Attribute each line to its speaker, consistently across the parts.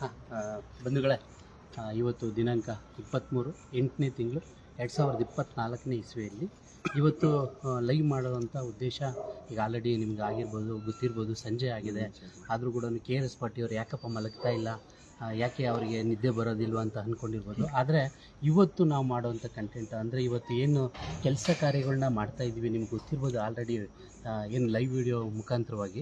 Speaker 1: ಹಾಂ ಬಂಧುಗಳೇ ಇವತ್ತು ದಿನಾಂಕ ಇಪ್ಪತ್ತ್ಮೂರು ಎಂಟನೇ ತಿಂಗಳು ಎರಡು ಸಾವಿರದ ಇಪ್ಪತ್ತ್ನಾಲ್ಕನೇ ಇಸ್ವಿಯಲ್ಲಿ. ಇವತ್ತು ಲೈವ್ ಮಾಡೋವಂಥ ಉದ್ದೇಶ ಈಗ ಆಲ್ರೆಡಿ ನಿಮ್ಗೆ ಆಗಿರ್ಬೋದು, ಗೊತ್ತಿರ್ಬೋದು, ಸಂಜೆ ಆಗಿದೆ. ಆದರೂ ಕೂಡ ಕೆ ಆರ್ ಎಸ್ ಪಾರ್ಟಿಯವರು ಯಾಕಪ್ಪ ಮಲಗ್ತಾ ಇಲ್ಲ? ಯಾಕೆ ಅವರಿಗೆ ನಿದ್ದೆ ಬರೋದಿಲ್ವ ಅಂತ ಅಂದ್ಕೊಂಡಿರ್ಬೋದು ಆದರೆ ಇವತ್ತು ನಾವು ಮಾಡುವಂಥ ಕಂಟೆಂಟ್ ಅಂದರೆ ಇವತ್ತು ಏನು ಕೆಲಸ ಕಾರ್ಯಗಳನ್ನ ಮಾಡ್ತಾ ಇದ್ದೀವಿ ನಿಮ್ಗೆ ಗೊತ್ತಿರ್ಬೋದು ಆಲ್ರೆಡಿ ಏನು ಲೈವ್ ವಿಡಿಯೋ ಮುಖಾಂತರವಾಗಿ.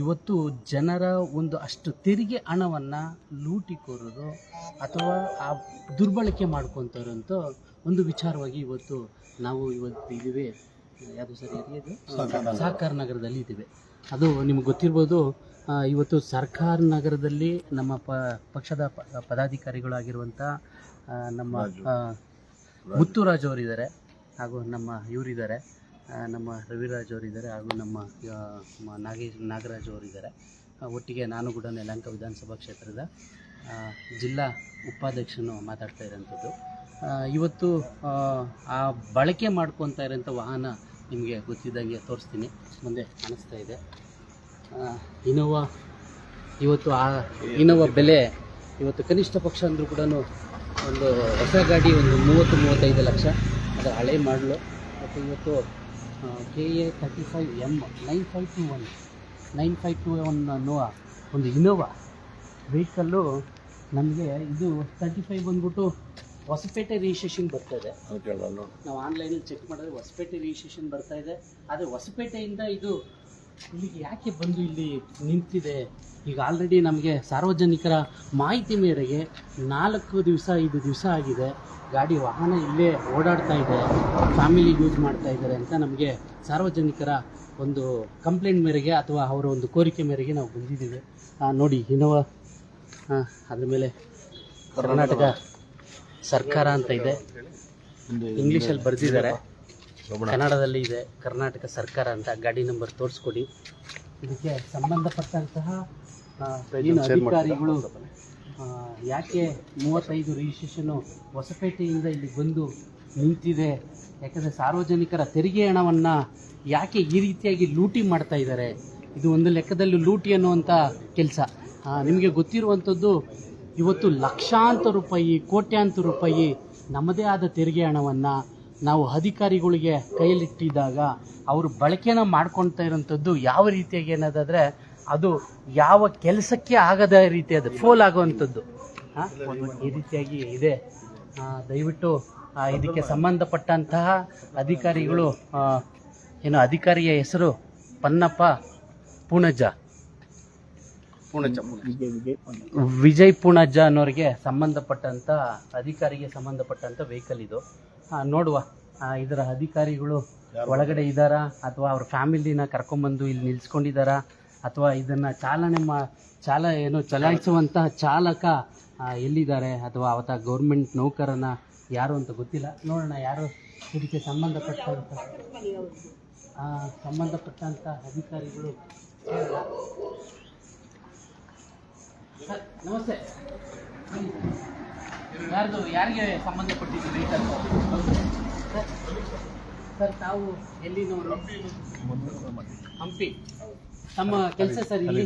Speaker 1: ಇವತ್ತು ಜನರ ಒಂದು ಅಷ್ಟು ತೆರಿಗೆ ಹಣವನ್ನು ಲೂಟಿಕೋರರು ಅಥವಾ ಆ ದುರ್ಬಳಕೆ ಮಾಡ್ಕೊತಾರಂಥ ಒಂದು ವಿಚಾರವಾಗಿ ಇವತ್ತು ನಾವು ಇವತ್ತು ಇದ್ದೀವಿ. ಯಾವುದು ಸರಿ ಇದು ಸಹಕಾರ ನಗರದಲ್ಲಿ ಇದ್ದೀವಿ. ಅದು ನಿಮ್ಗೆ ಗೊತ್ತಿರ್ಬೋದು ಇವತ್ತು ಸರ್ಕಾರ ನಗರದಲ್ಲಿ ನಮ್ಮ ಪ ಪಕ್ಷದ ಪ ಪದಾಧಿಕಾರಿಗಳಾಗಿರುವಂಥ ನಮ್ಮ ಮುತ್ತುರಾಜ್ ಅವರಿದ್ದಾರೆ ಹಾಗೂ ನಮ್ಮ ಇವರಿದ್ದಾರೆ. ನಮ್ಮ ರವಿರಾಜ್ ಅವರಿದ್ದಾರೆ ಹಾಗೂ ನಮ್ಮ ನಾಗೇಶ್ ನಾಗರಾಜ್ ಅವರಿದ್ದಾರೆ. ಒಟ್ಟಿಗೆ ನಾನು ಕೂಡ ನೆಲಂಕ ವಿಧಾನಸಭಾ ಕ್ಷೇತ್ರದ ಜಿಲ್ಲಾ ಉಪಾಧ್ಯಕ್ಷನು ಮಾತಾಡ್ತಾ ಇರೋಂಥದ್ದು ಇವತ್ತು ಆ, ಬಳಕೆ ಮಾಡ್ಕೊತಾ ಇರೋಂಥ ವಾಹನ ನಿಮಗೆ ಗೊತ್ತಿದ್ದಂಗೆ ತೋರಿಸ್ತೀನಿ. ಮುಂದೆ ಕಾಣಿಸ್ತಾ ಇದೆ. ಇನೋವಾ ಇವತ್ತು ಆ ಇನೋವಾ ಬೆಲೆ ಇವತ್ತು ಕನಿಷ್ಠ ಪಕ್ಷ ಅಂದರೂ ಕೂಡ ಒಂದು ಹೊಸ ಗಾಡಿ ಒಂದು ಮೂವತ್ತು ಮೂವತ್ತೈದು ಲಕ್ಷ. ಅದು ಹಳೆ ಮಾಡಲು. ಮತ್ತು ಇವತ್ತು K A thirty five M nine five two one nine five two one ಅನ್ನುವ ಒಂದು ಇನೋವಾ ವೆಹಿಕಲ್ಲು ನಮಗೆ ಇದು ತರ್ಟಿ ಫೈವ್ ಬಂದ್ಬಿಟ್ಟು ಹೊಸಪೇಟೆ ರಿಜಿಸ್ಟ್ರೇಷನ್ ಬರ್ತಾ ಇದೆ. ನಾವು ಆನ್ಲೈನಲ್ಲಿ ಚೆಕ್ ಮಾಡಿದ್ರೆ ಹೊಸಪೇಟೆ ರಿಜಿಸ್ಟ್ರೇಷನ್ ಬರ್ತಾ ಇದೆ. ಆದರೆ ಹೊಸಪೇಟೆಯಿಂದ ಇದು ಇಲ್ಲಿಗೆ ಯಾಕೆ ಬಂದು ಇಲ್ಲಿ ನಿಂತಿದೆ? ಈಗ ಆಲ್ರೆಡಿ ನಮಗೆ ಸಾರ್ವಜನಿಕರ ಮಾಹಿತಿ ಮೇರೆಗೆ ನಾಲ್ಕು ದಿವಸ, ಐದು ದಿವಸ ಆಗಿದೆ. ಗಾಡಿ ವಾಹನ ಇಲ್ಲೇ ಓಡಾಡ್ತಾ ಇದೆ. ಫ್ಯಾಮಿಲಿ ಯೂಸ್ ಮಾಡ್ತಾ ಇದ್ದಾರೆ ಅಂತ ನಮಗೆ ಸಾರ್ವಜನಿಕರ ಒಂದು ಕಂಪ್ಲೇಂಟ್ ಮೇರೆಗೆ ಅಥವಾ ಅವರ ಒಂದು ಕೋರಿಕೆ ಮೇರೆಗೆ ನಾವು ಬಂದಿದ್ದೀವಿ. ನೋಡಿ ಇನೋವಾ ಅದ್ರ ಮೇಲೆ ಕರ್ನಾಟಕ ಸರ್ಕಾರ ಅಂತ ಇದೆ. ಇಂಗ್ಲೀಷಲ್ಲಿ ಬರೆದಿದ್ದಾರೆ. ಕನ್ನಡದಲ್ಲಿ ಇದೆ ಕರ್ನಾಟಕ ಸರ್ಕಾರ ಅಂತ ಗಾಡಿ ನಂಬರ್ ತೋರಿಸ್ಕೊಡಿ. ಇದಕ್ಕೆ ಸಂಬಂಧಪಟ್ಟಂತಹ ಏನು ಅಧಿಕಾರಿಗಳು ಯಾಕೆ ಮೂವತ್ತೈದು ರಿಜಿಸ್ಟ್ರೇಷನ್ ಹೊಸಪೇಟೆಯಿಂದ ಇಲ್ಲಿ ಬಂದು ನಿಂತಿದೆ? ಯಾಕಂದರೆ ಸಾರ್ವಜನಿಕರ ತೆರಿಗೆ ಹಣವನ್ನು ಯಾಕೆ ಈ ರೀತಿಯಾಗಿ ಲೂಟಿ ಮಾಡ್ತಾ ಇದ್ದಾರೆ? ಇದು ಒಂದು ಲೆಕ್ಕದಲ್ಲಿ ಲೂಟಿ ಅನ್ನುವಂಥ ಕೆಲಸ. ನಿಮಗೆ ಗೊತ್ತಿರುವಂಥದ್ದು ಇವತ್ತು ಲಕ್ಷಾಂತರ ರೂಪಾಯಿ ಕೋಟ್ಯಾಂತರ ರೂಪಾಯಿ ನಮ್ಮದೇ ಆದ ತೆರಿಗೆ ಹಣವನ್ನು ನಾವು ಅಧಿಕಾರಿಗಳಿಗೆ ಕೈಯಲ್ಲಿಟ್ಟಿದ್ದಾಗ ಅವರು ಬಳಕೆನ ಮಾಡ್ಕೊಳ್ತಾ ಇರೋಂಥದ್ದು ಯಾವ ರೀತಿಯಾಗಿ ಏನದಾದರೆ ಅದು ಯಾವ ಕೆಲಸಕ್ಕೆ ಆಗದ ರೀತಿಯಾದ ಫೋಲ್ ಆಗುವಂಥದ್ದು. ಈ ರೀತಿಯಾಗಿ ಇದೆ. ಆ, ದಯವಿಟ್ಟು ಇದಕ್ಕೆ ಸಂಬಂಧಪಟ್ಟಂತಹ ಅಧಿಕಾರಿಗಳು ಏನು ಅಧಿಕಾರಿಯ ಹೆಸರು ಪನ್ನಪ್ಪ ಪೂಣಜ್ಜ. ವಿಜಯ್ ಪೂಣಜ್ಜ. ಅನ್ನೋರಿಗೆ ಸಂಬಂಧಪಟ್ಟಂಥ ಅಧಿಕಾರಿಗೆ ಸಂಬಂಧಪಟ್ಟಂಥ ವೆಹಿಕಲ್ ಇದು. ನೋಡುವ. ಇದರ ಅಧಿಕಾರಿಗಳು ಒಳಗಡೆ ಇದ್ದಾರಾ ಅಥವಾ ಅವ್ರ ಫ್ಯಾಮಿಲಿನ ಕರ್ಕೊಂಡ್ಬಂದು ಇಲ್ಲಿ ನಿಲ್ಸ್ಕೊಂಡಿದ್ದಾರಾ ಅಥವಾ ಇದನ್ನು ಚಾಲನೆ ಮಾ ಚಾಲ ಏನು ಚಲಾಯಿಸುವಂತಹ ಚಾಲಕ ಎಲ್ಲಿದ್ದಾರೆ? ಅಥವಾ ಅವತ್ತ ಗೌರ್ಮೆಂಟ್ ನೌಕರನ ಯಾರು ಅಂತ ಗೊತ್ತಿಲ್ಲ. ನೋಡೋಣ ಯಾರು ಇದಕ್ಕೆ ಸಂಬಂಧಪಟ್ಟಂಥ ಆ, ಸಂಬಂಧಪಟ್ಟಂಥ ಅಧಿಕಾರಿಗಳು ಸರ್ ನಮಸ್ತೆ. ಯಾರ್ದು ಯಾರಿಗೆ ಸಂಬಂಧಪಟ್ಟಿದ್ದು ವೆಹಿಕಲ್ ಸರ್ ಸರ್ ತಾವು ಎಲ್ಲಿನವರು ಹಂಪಿ. ತಮ್ಮ ಕೆಲಸ ಸರ್ ಇಲ್ಲಿ.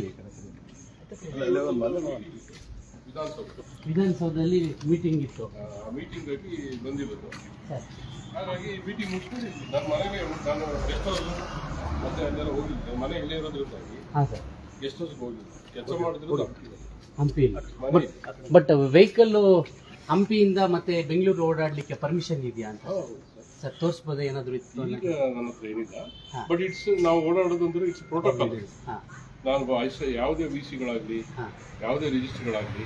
Speaker 1: ವಿಧಾನಸೌಧದಲ್ಲಿ ಮೀಟಿಂಗ್ ಇತ್ತು.
Speaker 2: ಮೀಟಿಂಗ್ ಆಗಿ ಬಂದಿರೋದು
Speaker 1: ಸರ್.
Speaker 2: ಹಾಗಾಗಿ ಮೀಟಿಂಗ್ ಮುಗಿಸ್ಕೊಂಡು ನನ್ನ ಮನೆಗೆ ನಾನು ಗೆಸ್ಟ್ ಹೌಸ್ ಮತ್ತೆ ಅಲ್ಲೆಲ್ಲ ಹೋಗಿದ್ದೆ ಮನೆ ಇಲ್ಲೇ ಇರೋದ್ರಿಂದಾಗಿ
Speaker 1: ಹಾಂ ಸರ್.
Speaker 2: ಗೆಸ್ಟ್ ಹೌಸ್ಗೆ ಹೋಗಿದ್ದೆ ಕೆಲಸ ಮಾಡಿದ್ರು.
Speaker 1: ಹಂಪಿ
Speaker 2: ಬಟ್
Speaker 1: ಬಟ್ ವೆಹಿಕಲ್ಲು ಹಂಪಿಯಿಂದ ಮತ್ತೆ ಬೆಂಗಳೂರು ಓಡಾಡಲಿಕ್ಕೆ ಪರ್ಮಿಷನ್ ಇದೆಯಾ ಅಂತ? ಸರ್. ತೋರಿಸ್ಬೋದಾ ಏನಾದರೂ ಇತ್ತು
Speaker 2: ಈಗ ನನ್ನ ಹತ್ರ ಏನಿಲ್ಲ. ಬಟ್ ಇಟ್ಸ್ ನಾವು ಓಡಾಡೋದು ಅಂದ್ರೆ ಇಟ್ಸ್ ಪ್ರೋಟೋಕಾಲ್
Speaker 1: ಹಾಂ.
Speaker 2: ನಾನು ವಾಯ್ಸ್ ಯಾವುದೇ ವಿ ಸಿಗಳಾಗಲಿ ಯಾವುದೇ ರಿಜಿಸ್ಟರ್ಗಳಾಗಲಿ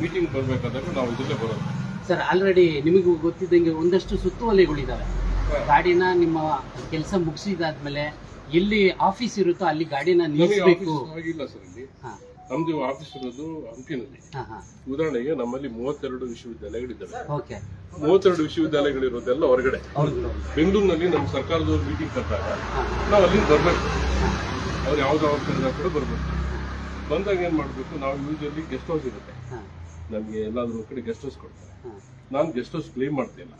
Speaker 2: ಮೀಟಿಂಗ್ ಬರಬೇಕಾದಾಗ ನಾವು ಇದರಲ್ಲೇ ಬರೋದು.
Speaker 1: ಸರ್ ಆಲ್ರೆಡಿ ನಿಮಗೂ ಗೊತ್ತಿದ್ದಂಗೆ ಒಂದಷ್ಟು ಸುತ್ತುವಲೆಗಳಿದ್ದಾವೆ ಗಾಡಿನ ನಿಮ್ಮ ಕೆಲಸ ಮುಗಿಸಿದಾದ್ಮೇಲೆ ಎಲ್ಲಿ ಆಫೀಸ್ ಇರುತ್ತೋ ಅಲ್ಲಿ ಗಾಡಿನ ನಿಲ್ಲಿಸಬೇಕು.
Speaker 2: ಆಗಿಲ್ಲ ಸರ್ ಇಲ್ಲಿ.
Speaker 1: ಹಾಂ.
Speaker 2: ನಮ್ದು ಆಫೀಸ್ ಇರೋದು ಹಂಪಿನಲ್ಲಿ ಉದಾಹರಣೆಗೆ ನಮ್ಮಲ್ಲಿ ಮೂವತ್ತೆರಡು ವಿಶ್ವವಿದ್ಯಾಲಯಗಳಿದ್ದಾವೆ. ಮೂವತ್ತೆರಡು ವಿಶ್ವವಿದ್ಯಾಲಯಗಳಿರೋದೆಲ್ಲ ಹೊರಗಡೆ. ಬೆಂಗಳೂರಿನಲ್ಲಿ ನಮ್ಮ ಸರ್ಕಾರದವ್ರು ಮೀಟಿಂಗ್ ಕರೆದಾಗ ನಾವು ಅಲ್ಲಿಂದ ಬರಬೇಕು. ಅವ್ರು ಯಾವ್ದು ಅವ್ರು ಕರೆದಾಗ ಕೂಡ ಬರಬೇಕು. ಬಂದಾಗ ಏನು ಮಾಡಬೇಕು ನಾವು ಯೂಶಲಿ ಗೆಸ್ಟ್ ಹೌಸ್ ಇರುತ್ತೆ. ನಮಗೆ ಎಲ್ಲಾದ್ರೂ ಒಂದ್ ಕಡೆ ಗೆಸ್ಟ್ ಹೌಸ್ ಕೊಡ್ತಾರೆ. ನಾನು ಗೆಸ್ಟ್ ಹೌಸ್ ಕ್ಲೇಮ್ ಮಾಡ್ತಾ
Speaker 1: ಇಲ್ಲ.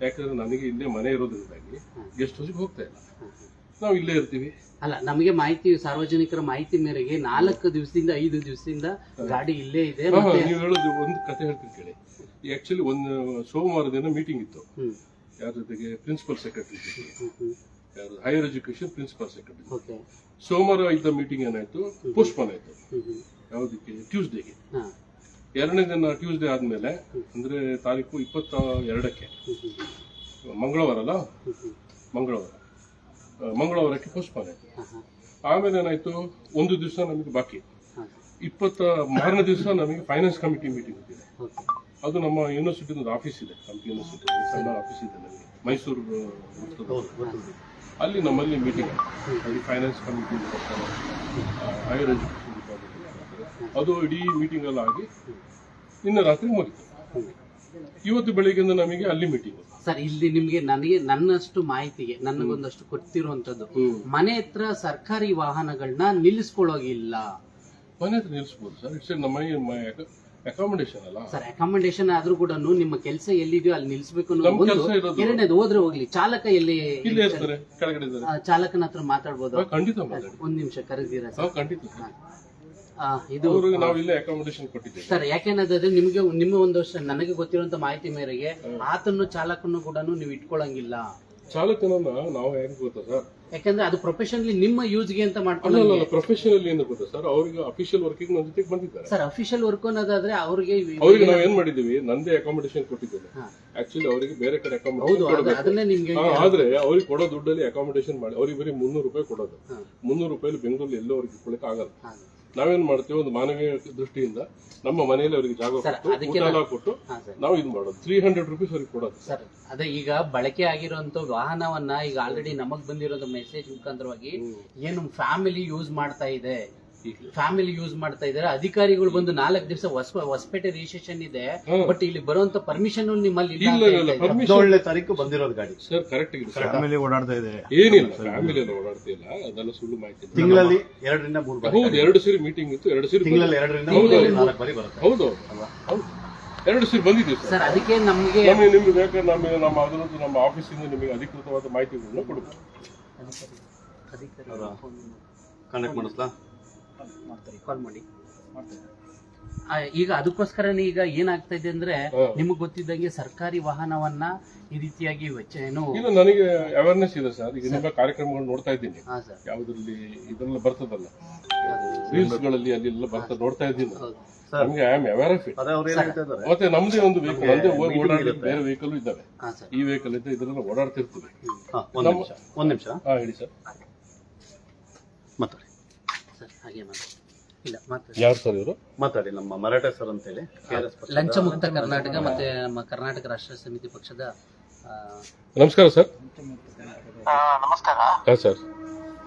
Speaker 2: ಯಾಕಂದ್ರೆ ನನಗೆ ಇಲ್ಲೇ ಮನೆ ಇರೋದ್ರಿಂದಾಗಿ. ಗೆಸ್ಟ್ ಹೌಸ್ಗೆ ಹೋಗ್ತಾ ಇಲ್ಲ. ನಾವು ಇಲ್ಲೇ ಇರ್ತೀವಿ.
Speaker 1: ಅಲ್ಲ ನಮಗೆ ಮಾಹಿತಿ ಸಾರ್ವಜನಿಕರ ಮಾಹಿತಿ ಮೇರೆಗೆ ನಾಲ್ಕು ದಿವಸದಿಂದ ಐದು ದಿವಸದಿಂದ ಗಾಡಿ ಇಲ್ಲೇ ಇದೆ
Speaker 2: ಹಾ,
Speaker 1: ಮತ್ತೆ
Speaker 2: ನೀವು ಹೇಳೋದು ಒಂದು ಕತೆ ಹೇಳ್ತೀನಿ ಕೇಳಿ. ಆಕ್ಚುಲಿ ಒಂದು ಸೋಮವಾರ ದಿನ ಮೀಟಿಂಗ್ ಇತ್ತು.
Speaker 1: ಹ್ಮ್.
Speaker 2: ಯಾರ ಜೊತೆಗೆ? ಪ್ರಿನ್ಸಿಪಲ್ ಸೆಕ್ರೆಟರಿ ಜೊತೆಗೆ
Speaker 1: ಹ್ಮ್ ಹ್ಮ್
Speaker 2: ಯಾರು? Higher education principal secretary
Speaker 1: okay
Speaker 2: ಸೋಮವಾರ ಇದ್ದ ಮೀಟಿಂಗ್ ಏನಾಯ್ತು? ಪೋಸ್ಟ್ಪೋನ್ ಆಯ್ತು.
Speaker 1: ಹ್ಮ್ ಹ್ಮ್.
Speaker 2: ಯಾವುದಕ್ಕೆ? ಟ್ಯೂಸ್ಡೇಗೆ
Speaker 1: ಹಾ.
Speaker 2: ಎರಡನೇ ದಿನ ಟ್ಯೂಸ್ಡೇ ಆದ್ಮೇಲೆ ಅಂದ್ರೆ ತಾರೀಕು ಇಪ್ಪತ್ತ ಎರಡಕ್ಕೆ.
Speaker 1: ಹ್ಮ್ ಹ್ಮ್.
Speaker 2: ಮಂಗಳವಾರ ಅಲ್ಲ?
Speaker 1: ಹ್ಮ್ ಹ್ಮ್.
Speaker 2: ಮಂಗಳವಾರ. ಮಂಗಳವಾರಕ್ಕೆ ಪೋಸ್ಟ್ಪೋನ್ ಆಯ್ತು. ಆಮೇಲೆ ಏನಾಯ್ತು? ಒಂದು ದಿವಸ ನಮಗೆ ಬಾಕಿ. ಇಪ್ಪತ್ತ ಮಾರನೇ ದಿವಸ ನಮಗೆ ಫೈನಾನ್ಸ್ ಕಮಿಟಿ ಮೀಟಿಂಗ್ ಇದೆ. ಅದು ನಮ್ಮ ಯೂನಿವರ್ಸಿಟಿ ಒಂದು ಆಫೀಸ್ ಇದೆ. ನಮ್ಮ ಯೂನಿವರ್ಸಿಟಿ ಸಣ್ಣ ಆಫೀಸ್ ಇದೆ ನಮಗೆ. ಮೈಸೂರು. ಅಲ್ಲಿ ನಮ್ಮಲ್ಲಿ ಮೀಟಿಂಗ್ ಅಲ್ಲಿ finance committee higher education department ಅದು ಇಡೀ ಮೀಟಿಂಗ್ ಎಲ್ಲ ಆಗಿ ನಿನ್ನೆ ರಾತ್ರಿ ಮುಗಿತು. ಇವತ್ತು ಬೆಳಿಗ್ಗೆ ನಮಗೆ ಅಲ್ಲಿ ಮೀಟಿಂಗ್
Speaker 1: ಸರ್ ಇಲ್ಲಿ ನಿಮ್ಗೆ ನನಗೆ ನನ್ನಷ್ಟು ಮಾಹಿತಿಗೆ ನನಗೊಂದಷ್ಟು
Speaker 2: ಕೊಟ್ಟಿರುವಂತದ್ದು
Speaker 1: ಮನೆ ಹತ್ರ ಸರ್ಕಾರಿ ವಾಹನಗಳನ್ನ ನಿಲ್ಲಿಸ್ಕೊಳ್ಳೋಗಿಲ್ಲ.
Speaker 2: ಮನೆ ಹತ್ರ ನಿಲ್ಲಿಸ್ಬೋದು ಸರ್. ಇಟ್ಸ್ ನಮ್ಮ ಅಕಾಮಿಡೇಷನ್ ಅಲ್ಲ.
Speaker 1: ಸರ್ ಅಕಾಮಿಡೇಷನ್ ಆದ್ರೂ ಕೂಡ ನಿಮ್ಮ ಕೆಲಸ ಎಲ್ಲಿದೆಯೋ ಅಲ್ಲಿ ಅನ್ನೋದು
Speaker 2: ಕೆಲಸ
Speaker 1: ಎರಡನೇದು ಹೋದ್ರೆ ಹೋಗ್ಲಿ. ಚಾಲಕ ಎಲ್ಲಿ
Speaker 2: ಇಲ್ಲೇ ಇರ್ತಾರೆ ಕೆಳಗಡೆ ಇದ್ದಾರೆ
Speaker 1: ಆ, ಚಾಲಕನ ಹತ್ರ ಮಾತಾಡ್ಬೋದು?
Speaker 2: ಖಂಡಿತ ಮಾತಾಡಿ
Speaker 1: ಒಂದ್ ನಿಮಿಷ ಕರೆದಿರ
Speaker 2: ಸರ್?
Speaker 1: ಖಂಡಿತ. ಇದು
Speaker 2: ಅವ್ರಿಗೆ ನಾವು ಇಲ್ಲೇ ಅಕಾಮಿಡೇಷನ್ ಕೊಟ್ಟಿದ್ದೀವಿ.
Speaker 1: ಸರ್ ಯಾಕೆನ್ನೋದಾದ್ರೆ ನಿಮಗೆ ನಿಮ್ಮ ಒಂದಷ್ಟು ನನಗೆ ಗೊತ್ತಿರುವಂತ ಮಾಹಿತಿ ಮೇರೆಗೆ ಆತನು ಚಾಲಕನು ಕೂಡ ನೀವು ಇಟ್ಕೊಳಂಗಿಲ್ಲ.
Speaker 2: ಚಾಲಕನನ್ನ ನಾವು ಹೆಂಗ್ ಗೊತ್ತಾ ಸರ್?
Speaker 1: ಯಾಕಂದ್ರೆ ಅದು ಪ್ರೊಫೆಷನ್ಲಿ ನಿಮ್ಮ ಯೂಸ್ಗೆ ಅಂತ
Speaker 2: ಮಾಡ್ಕೊಳ್ಳಲ್ಲ ಪ್ರೊಫೆಷನಲ್ ಏನು ಗೊತ್ತಾ ಸರ್? ಅವ್ರಿಗೆ ಅಫಿಷಿಯಲ್ ವರ್ಕಿಂಗ್ ನನ್ನ ಜೊತೆಗೆ ಬಂದಿದ್ದಾರೆ.
Speaker 1: ಸರ್ ಅಫಿಷಿಯಲ್ ವರ್ಕ್ ಅನ್ನೋದಾದ್ರೆ ಅವ್ರಿಗೆ
Speaker 2: ಅವ್ರಿಗೆ ನಾವು ಏನ್ ಮಾಡಿದೀವಿ ನಂದೇ ಅಕಾಮಿಡೇಷನ್ ಕೊಟ್ಟಿದ್ದೇನೆ. ಆಕ್ಚುಲಿ ಅವರಿಗೆ ಬೇರೆ ಕಡೆ
Speaker 1: ಹೌದು
Speaker 2: ಅಕಾಮಿಡೇಷನ್
Speaker 1: ಅದನ್ನೇ ನಿಮ್ಗೆ
Speaker 2: ಆದ್ರೆ ಅವ್ರಿಗೆ ಕೊಡೋ ದುಡ್ಡಲ್ಲಿ ಅಕಾಮಿಡೇಷನ್ ಮಾಡಿ ಅವ್ರಿಗೆ ಬರೀ ಮುನ್ನೂರು ರೂಪಾಯಿ ಕೊಡೋದು. ಮುನ್ನೂರು ರೂಪಾಯಿ ಬೆಂಗಳೂರಲ್ಲಿ ಎಲ್ಲೋ ಅವ್ರಿಗೆ ಇಟ್ಕೊಳಕ್ ಆಗಲ್ಲ. ನಾವೇನ್ ಮಾಡ್ತೀವಿ ಒಂದು ಮಾನವೀಯ ದೃಷ್ಟಿಯಿಂದ ನಮ್ಮ ಮನೆಯಲ್ಲಿ ಅವರಿಗೆ ಜಾಗ ಕೊಟ್ಟು
Speaker 1: ಅದಕ್ಕೆ
Speaker 2: ಊಟ ಎಲ್ಲ ಕೊಟ್ಟು ನಾವು ಇದು ಮಾಡೋದು. ತ್ರೀ ಹಂಡ್ರೆಡ್ ರುಪೀಸ್ ಅವ್ರಿಗೆ ಕೊಡೋದು.
Speaker 1: ಸರ್ ಅದೇ ಈಗ ಬಳಕೆ ಆಗಿರುವಂತ ವಾಹನವನ್ನ ಈಗ ಆಲ್ರೆಡಿ ನಮಗ್ ಬಂದಿರೋದು ಮೆಸೇಜ್ ಮುಖಾಂತರವಾಗಿ ಏನು ಫ್ಯಾಮಿಲಿ ಯೂಸ್ ಮಾಡ್ತಾ ಇದೆ. ಫ್ಯಾಮಿಲಿ ಯೂಸ್ ಮಾಡ್ತಾ ಇದಾರೆ ಅಧಿಕಾರಿಗಳು ಬಂದು ನಾಲ್ಕು ದಿವಸ ಹೊಸಪೇಟೆ ರಿಜಿಸ್ಟ್ರೇಷನ್ ಇದೆ. ಬಟ್ ಇಲ್ಲಿ ಬರುವಂತ ಪರ್ಮಿಷನ್ ನಿಮ್ಮಲ್ಲಿ ಇಲ್ಲ
Speaker 2: ಇಲ್ಲ
Speaker 3: ಹದಿನೇಳನೇ ತಾರೀಕು ಬಂದಿರೋದು ಗಾಡಿ.
Speaker 2: ಸರ್ ಕರೆಕ್ಟ್ ಇದೆ.
Speaker 3: ಫ್ಯಾಮಿಲಿ ಓಡಾಡ್ತಾ ಇದೆ.
Speaker 2: ಏನಿಲ್ಲ ಫ್ಯಾಮಿಲಿ ಎಲ್ಲ ಓಡಾಡ್ತಿಲ್ಲ ಅದೆಲ್ಲ ಸುಳ್ಳು ಮಾಹಿತಿ
Speaker 3: ತಿಂಗಳಲ್ಲಿ ಎರಡರಿಂದ ಮೂರು ಬಾರಿ
Speaker 2: ಹೌದು ಎರಡು ಸರಿ ಮೀಟಿಂಗ್ ಇತ್ತು ಎರಡು ಸರಿ
Speaker 3: ತಿಂಗಳಲ್ಲಿ ಎರಡರಿಂದ ಮೂರು. ನಾಲ್ಕು ಬಾರಿ ಬರುತ್ತೆ.
Speaker 2: ಹೌದು ಹೌದು. ಎರಡು ಸರಿ ಬಂದಿದ್ದೀವಿ ಸರ್
Speaker 1: ಅದಕ್ಕೆ ನಮ್ಗೆ
Speaker 2: ನಮಗೆ ನಿಮಗೆ ಬೇಕಾದ್ರೆ ನಮಗೆ ನಮ್ಮ ಅದರದ್ದು ನಮ್ಮ ಆಫೀಸಿಂದ ನಿಮಗೆ ಅಧಿಕೃತವಾದ ಮಾಹಿತಿಗಳನ್ನು ಕೊಡ್ಬೇಕು
Speaker 3: ಕಾಂಟ್ಯಾಕ್ಟ್ ಮಾಡಿಸ್ಲಾ?
Speaker 1: ಮಾಡ್ತಾರೆ. ಕಾಲ್ ಮಾಡಿ. ಆ, ಈಗ ಅದಕ್ಕೋಸ್ಕರನೇ ಈಗ ಏನಾಗ್ತಾ ಇದೆ ಅಂದ್ರೆ
Speaker 2: ನಿಮಗೆ
Speaker 1: ನಿಮಗ್ ಗೊತ್ತಿದ್ದಂಗೆ ಸರ್ಕಾರಿ ವಾಹನವನ್ನ ಈ ರೀತಿಯಾಗಿ ವೆಚ್ಚ ಏನು
Speaker 2: ಇದು ನನಗೆ ಅವೇರ್ನೆಸ್ ಇದೆ ಸರ್. ಈಗ ನಿಮ್ಮ ಕಾರ್ಯಕ್ರಮಗಳು ನೋಡ್ತಾ ಇದ್ದೀನಿ.
Speaker 1: ಹಾ ಸರ್.
Speaker 2: ಯಾವ್ದ್ರಲ್ಲಿ ಇದೆಲ್ಲ ಬರ್ತದಲ್ಲ? ರೀಲ್ಸ್ಗಳಲ್ಲಿ ಅಲ್ಲಿ ಎಲ್ಲ ಬರ್ತಾ ನೋಡ್ತಾ ಇದ್ದೀನಿ.
Speaker 1: ಹೌದು.
Speaker 2: ನಮಗೆ I am aware of it
Speaker 3: ಅದೇ ಅವ್ರು ಏನ್ ಹೇಳ್ತಾ ಇದ್ದಾರೆ
Speaker 2: ಮತ್ತೆ ನಮ್ದೇ ಒಂದು ವೆಹಿಕಲ್ ಅಂದ್ರೆ ಓಡಾಡಲಿಕ್ಕೆ ಬೇರೆ ವೆಹಿಕಲ್ ಇದ್ದಾವೆ.
Speaker 1: ಹಾ ಸರ್.
Speaker 2: ಈ ವೆಹಿಕಲ್ ಇದ್ದ ಇದನ್ನೆಲ್ಲ ಓಡಾಡ್ತಿರ್ತೀವಿ.
Speaker 3: ಹಾ, ಒಂದ್ ನಿಮಿಷ. ಒಂದ್ ನಿಮಿಷ.
Speaker 2: ಹಾ ಹೇಳಿ ಸರ್.
Speaker 1: ಹಾಗೆ ಇಲ್ಲ ಮಾತ್ರ
Speaker 2: ಯಾರು ಸರ್ ಇವರು?
Speaker 3: ಮಾತಾಡಿ ನಮ್ಮ ಮರಾಠ ಸರ್ ಅಂತ ಹೇಳಿ KRS ಪಕ್ಷದ-
Speaker 1: ಲಂಚ ಮುಕ್ತ ಕರ್ನಾಟಕ ಮತ್ತೆ ನಮ್ಮ ಕರ್ನಾಟಕ ರಾಷ್ಟ್ರೀಯ ಸಮಿತಿ ಪಕ್ಷದ ಆ,
Speaker 2: ನಮಸ್ಕಾರ ಸರ್.
Speaker 4: ಆ, ನಮಸ್ಕಾರ.
Speaker 2: ಹಾ ಸರ್.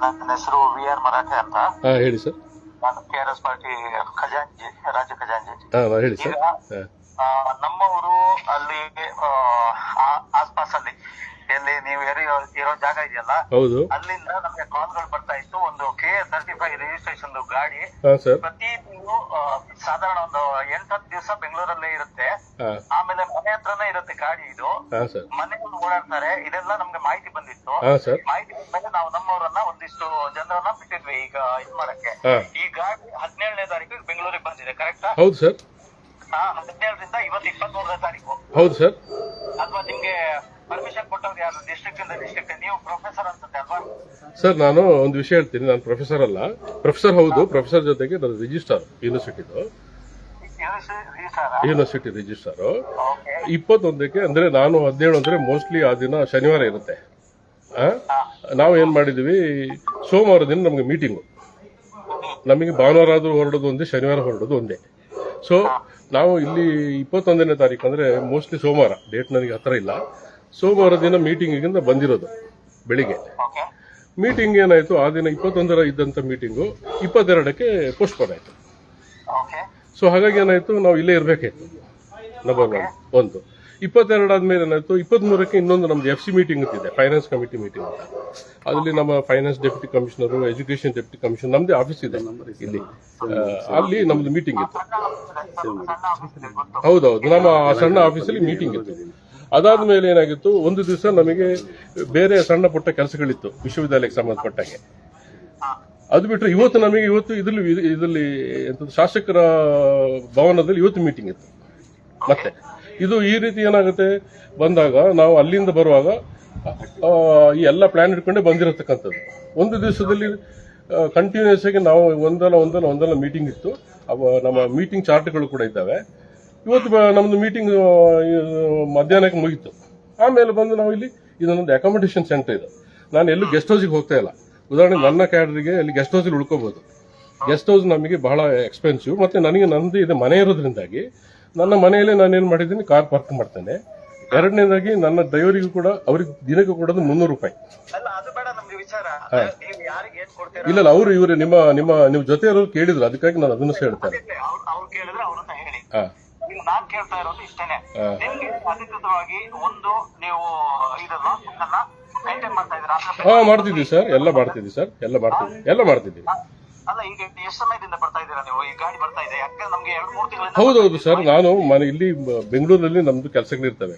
Speaker 4: ನನ್ನ ಹೆಸರು ವಿ ಆರ್ ಮರಾಠೆ ಅಂತ.
Speaker 2: ಹಾ ಹೇಳಿ ಸರ್.
Speaker 4: ನಾನು ಕೆ ಆರ್ ಎಸ್ ಪಾರ್ಟಿ ಖಜಾಂಜಿ ರಾಜ್ಯ ಖಜಾಂಜಿ
Speaker 2: ಹಾ ಹೇಳಿ ಸರ್.
Speaker 4: ಆ, ನಮ್ಮ ಊರು ಅಲ್ಲಿ ಆ- ಆಸ್ಪಾಸಲ್ಲಿ ಎಲ್ಲಿ ನೀವು ಇರೋ ಇರೋ ಜಾಗ ಇದೆಯಲ್ಲ?
Speaker 2: ಹೌದು.
Speaker 4: ಅಲ್ಲಿಂದ ನಮಗೆ ಕಾಲ್ಗಳು ಬರ್ತಾ ಇತ್ತು. ಒಂದು K A thirty five registration ಗಾಡಿ. ಪ್ರತಿ ತಿಂಗಳು ಸಾಧಾರಣ ಒಂದು ಎಂಟತ್ತು ದಿವಸ ಬೆಂಗಳೂರಲ್ಲೇ ಇರುತ್ತೆ. ಆಮೇಲೆ ಮನೆ ಹತ್ರನೇ ಇರುತ್ತೆ ಗಾಡಿ ಇದು. ಮನೆ ಓಡಾಡ್ತಾರೆ. ಇದೆಲ್ಲ ನಮ್ಗೆ ಮಾಹಿತಿ ಬಂದಿತ್ತು. ಮಾಹಿತಿ ಬಂದ್ಮೇಲೆ ನಾವು ನಮ್ಮವರನ್ನ ಒಂದಿಷ್ಟು ಜನರನ್ನ ಬಿಟ್ಟಿದ್ವಿ ಈಗ ಇದ್ ಮಾಡಕ್ಕೆ. ಈ ಗಾಡಿ ಹದಿನೇಳನೇ ತಾರೀಕು ಬೆಂಗಳೂರಿಗೆ ಬಂದಿದೆ ಕರೆಕ್ಟಾ
Speaker 2: ಹೌದು ಸರ್
Speaker 4: ಹದಿನೇಳರಿಂದ ಇವತ್ತು ಇಪ್ಪತ್ಮೂರನೇ ತಾರೀಕು.
Speaker 2: ಹೌದು ಸರ್
Speaker 4: ಅಥವಾ ನಿಮ್ಗೆ ಪರ್ಮಿಷನ್ ಕೊಟ್ಟವ್ರು ಯಾರು? ಡಿಸ್ಟ್ರಿಕ್ಟ್ ಇಂದ ಡಿಸ್ಟ್ರಿಕ್ಟ್ ನೀವು ಪ್ರೊಫೆಸರ್ ಅನ್ಸುತ್ತೆ ಅಲ್ವಾ?
Speaker 2: ಸರ್ ನಾನು ಒಂದು ವಿಷಯ ಹೇಳ್ತೀನಿ. ನಾನು ಪ್ರೊಫೆಸರ್ ಅಲ್ಲ. ಪ್ರೊಫೆಸರ್ ಹೌದು. ಪ್ರೊಫೆಸರ್ ಜೊತೆಗೆ ನಾನು ರಿಜಿಸ್ಟರ್ ಯೂನಿವರ್ಸಿಟಿದು ಯೂನಿವರ್ಸಿಟಿ ರಿಜಿಸ್ಟರ್ ಇಪ್ಪತ್ತೊಂದಕ್ಕೆ ಅಂದ್ರೆ ನಾನು ಹದಿನೇಳು ಅಂದ್ರೆ ಮೋಸ್ಟ್ಲಿ ಆ ದಿನ ಶನಿವಾರ ಇರುತ್ತೆ? ನಾವು ಏನ್ ಮಾಡಿದ್ವಿ? ಸೋಮವಾರ ದಿನ ನಮಗೆ ಮೀಟಿಂಗು ನಮಗೆ ಭಾನುವಾರ ಆದ್ರೂ ಹೊರಡೋದು ಒಂದೇ ಶನಿವಾರ ಹೊರಡೋದು ಒಂದೇ. ಸೊ ನಾವು ಇಲ್ಲಿ ಇಪ್ಪತ್ತೊಂದನೇ ತಾರೀಕು ಅಂದ್ರೆ ಮೋಸ್ಟ್ಲಿ ಸೋಮವಾರ. ಡೇಟ್ ನನಗೆ ಹತ್ರ ಇಲ್ಲ. ಸೋಮವಾರ ದಿನ ಮೀಟಿಂಗಿಂದ ಬಂದಿರೋದು ಬೆಳಿಗ್ಗೆ.
Speaker 4: ಓಕೆ
Speaker 2: ಮೀಟಿಂಗ್ ಏನಾಯ್ತು? ಆ ದಿನ ಇಪ್ಪತ್ತೊಂದರ ಇದ್ದಂತ ಮೀಟಿಂಗು ಇಪ್ಪತ್ತೆರಡಕ್ಕೆ ಪೋಸ್ಟ್ಪೋನ್ ಆಯ್ತು.
Speaker 4: ಓಕೆ
Speaker 2: ಸೊ ಹಾಗಾಗಿ ಏನಾಯ್ತು? ನಾವು ಇಲ್ಲೇ ಇರಬೇಕಾಯ್ತು. ನಂಬರ್ ಒನ್ ಒಂದು. ಇಪ್ಪತ್ತೆರಡು ಆದ್ಮೇಲೆ ಏನಾಯ್ತು? ಇಪ್ಪತ್ಮೂರಕ್ಕೆ ಇನ್ನೊಂದು ನಮ್ದು ಎಫ್ ಸಿ ಮೀಟಿಂಗ್ ಅಂತಿದೆ ಫೈನಾನ್ಸ್ ಕಮಿಟಿ ಮೀಟಿಂಗ್ ಅಂತ. ಅದರಲ್ಲಿ ನಮ್ಮ finance deputy commissioner education deputy commissioner ನಮ್ದೇ ಆಫೀಸ್ ಇದೆ ಇಲ್ಲಿ. ಅಲ್ಲಿ ನಮ್ದು ಮೀಟಿಂಗ್ ಇತ್ತು. ಹೌದೌದು. ನಮ್ಮ ಸಣ್ಣ ಆಫೀಸಲ್ಲಿ ಮೀಟಿಂಗ್ ಇತ್ತು. ಅದಾದ್ಮೇಲೆ ಏನಾಗಿತ್ತು? ಒಂದು ದಿವಸ ನಮಗೆ ಬೇರೆ ಸಣ್ಣ ಪುಟ್ಟ ಕೆಲಸಗಳಿತ್ತು, ವಿಶ್ವವಿದ್ಯಾಲಯಕ್ಕೆ ಸಂಬಂಧಪಟ್ಟಂಗೆ. ಅದು ಬಿಟ್ಟರೆ ಇವತ್ತು ನಮಗೆ ಇವತ್ತು ಇದರಲ್ಲಿ ಇದರಲ್ಲಿ ಶಾಸಕರ ಭವನದಲ್ಲಿ ಇವತ್ತು ಮೀಟಿಂಗ್ ಇತ್ತು. ಮತ್ತೆ. ಇದು ಈ ರೀತಿ ಏನಾಗುತ್ತೆ? ಬಂದಾಗ ನಾವು ಅಲ್ಲಿಂದ ಬರುವಾಗ ಈ ಎಲ್ಲ ಪ್ಲಾನ್ ಇಟ್ಕೊಂಡೇ ಬಂದಿರತಕ್ಕಂಥದ್ದು. ಒಂದು ದಿವಸದಲ್ಲಿ ಕಂಟಿನ್ಯೂಸ್ ಆಗಿ ನಾವು ಒಂದಲ್ಲ ಒಂದಲ್ಲ ಒಂದಲ್ಲ ಮೀಟಿಂಗ್ ಇತ್ತು. ನಮ್ಮ ಮೀಟಿಂಗ್ ಚಾರ್ಟ್ಗಳು ಕೂಡ ಇದ್ದಾವೆ. ಇವತ್ತು ನಮ್ಮದು ಮೀಟಿಂಗ್ ಮಧ್ಯಾಹ್ನಕ್ಕೆ ಮುಗೀತು. ಆಮೇಲೆ ಬಂದು ನಾವು ಇಲ್ಲಿ ಇದೊಂದು ಅಕಾಮಿಡೇಷನ್ ಸೆಂಟರ್ ಇದೆ. ನಾನು ಎಲ್ಲೂ ಗೆಸ್ಟ್ ಹೌಸಿಗೆ ಹೋಗ್ತಾ ಇಲ್ಲ. ಉದಾಹರಣೆಗೆ ನನ್ನ ಕ್ಯಾಡ್ರಿಗೆ ಅಲ್ಲಿ ಗೆಸ್ಟ್ ಹೌಸಲ್ಲಿ ಉಳ್ಕೋಬೋದು. ಗೆಸ್ಟ್ ಹೌಸ್ ನಮಗೆ ಬಹಳ ಎಕ್ಸ್ಪೆನ್ಸಿವ್ ಮತ್ತೆ ನನಗೆ ನಂದು ಇದೆ ಮನೆ ಇರೋದ್ರಿಂದಾಗಿ ನನ್ನ ಮನೆಯಲ್ಲೇ ನಾನು ಏನು ಮಾಡಿದ್ದೀನಿ ಕಾರ್ ಪಾರ್ಕ್ ಮಾಡ್ತೇನೆ. ಎರಡನೇದಾಗಿ ನನ್ನ ಡ್ರೈವರಿಗೂ ಕೂಡ ಅವ್ರಿಗೆ ದಿನಕ್ಕೆ ಕೊಡೋದು ಮುನ್ನೂರು ರೂಪಾಯಿ. ಇಲ್ಲ ಅವರು ಇವರು ನಿಮ್ಮ ನಿಮ್ಮ ನಿಮ್ಮ ಜೊತೆ ಇರೋರು ಕೇಳಿದ್ರು ಅದಕ್ಕಾಗಿ ನಾನು ಅದನ್ನು ಹೇಳ್ತೇನೆ
Speaker 4: ಈಗ ನಾನ್ ಕೇಳ್ತಾ ಇರೋದು ಇಷ್ಟೇನೆ. ನಿಮ್ಗೆ ಅಧಿಕೃತವಾಗಿ ಒಂದು ನೀವು ಇದನ್ನ ಅನ್ನ ಮೇಂಟೈನ್ ಮಾಡ್ತಾ ಇದ್ದೀರಾ?
Speaker 2: ಹಾ ಮಾಡ್ತಿದ್ದೀವಿ ಸರ್ ಎಲ್ಲ ಮಾಡ್ತಿದ್ವಿ ಸರ್ ಎಲ್ಲ ಮಾಡ್ತಿದ್ದೀವಿ ಎಲ್ಲ ಮಾಡ್ತಿದ್ದೀವಿ.
Speaker 4: ಅಲ್ಲ ಈಗ ಎಷ್ಟು ಸಮಯದಿಂದ ಬರ್ತಾ ಇದ್ದೀರಾ ನೀವು? ಈ ಗಾಡಿ ಬರ್ತಾ ಇದೆ. ಯಾಕಂದ್ರೆ ನಮ್ಗೆ ಎರಡು ಮೂರು ತಿಂಗಳಿಂದ
Speaker 2: ಹೌದೌದು ಸರ್ ನಾನು ಮನೆ ಇಲ್ಲಿ ಬೆಂಗಳೂರಲ್ಲಿ ಬೆಂಗಳೂರಲ್ಲಿ ನಮ್ದು ಕೆಲಸಗಳಿರ್ತವೆ.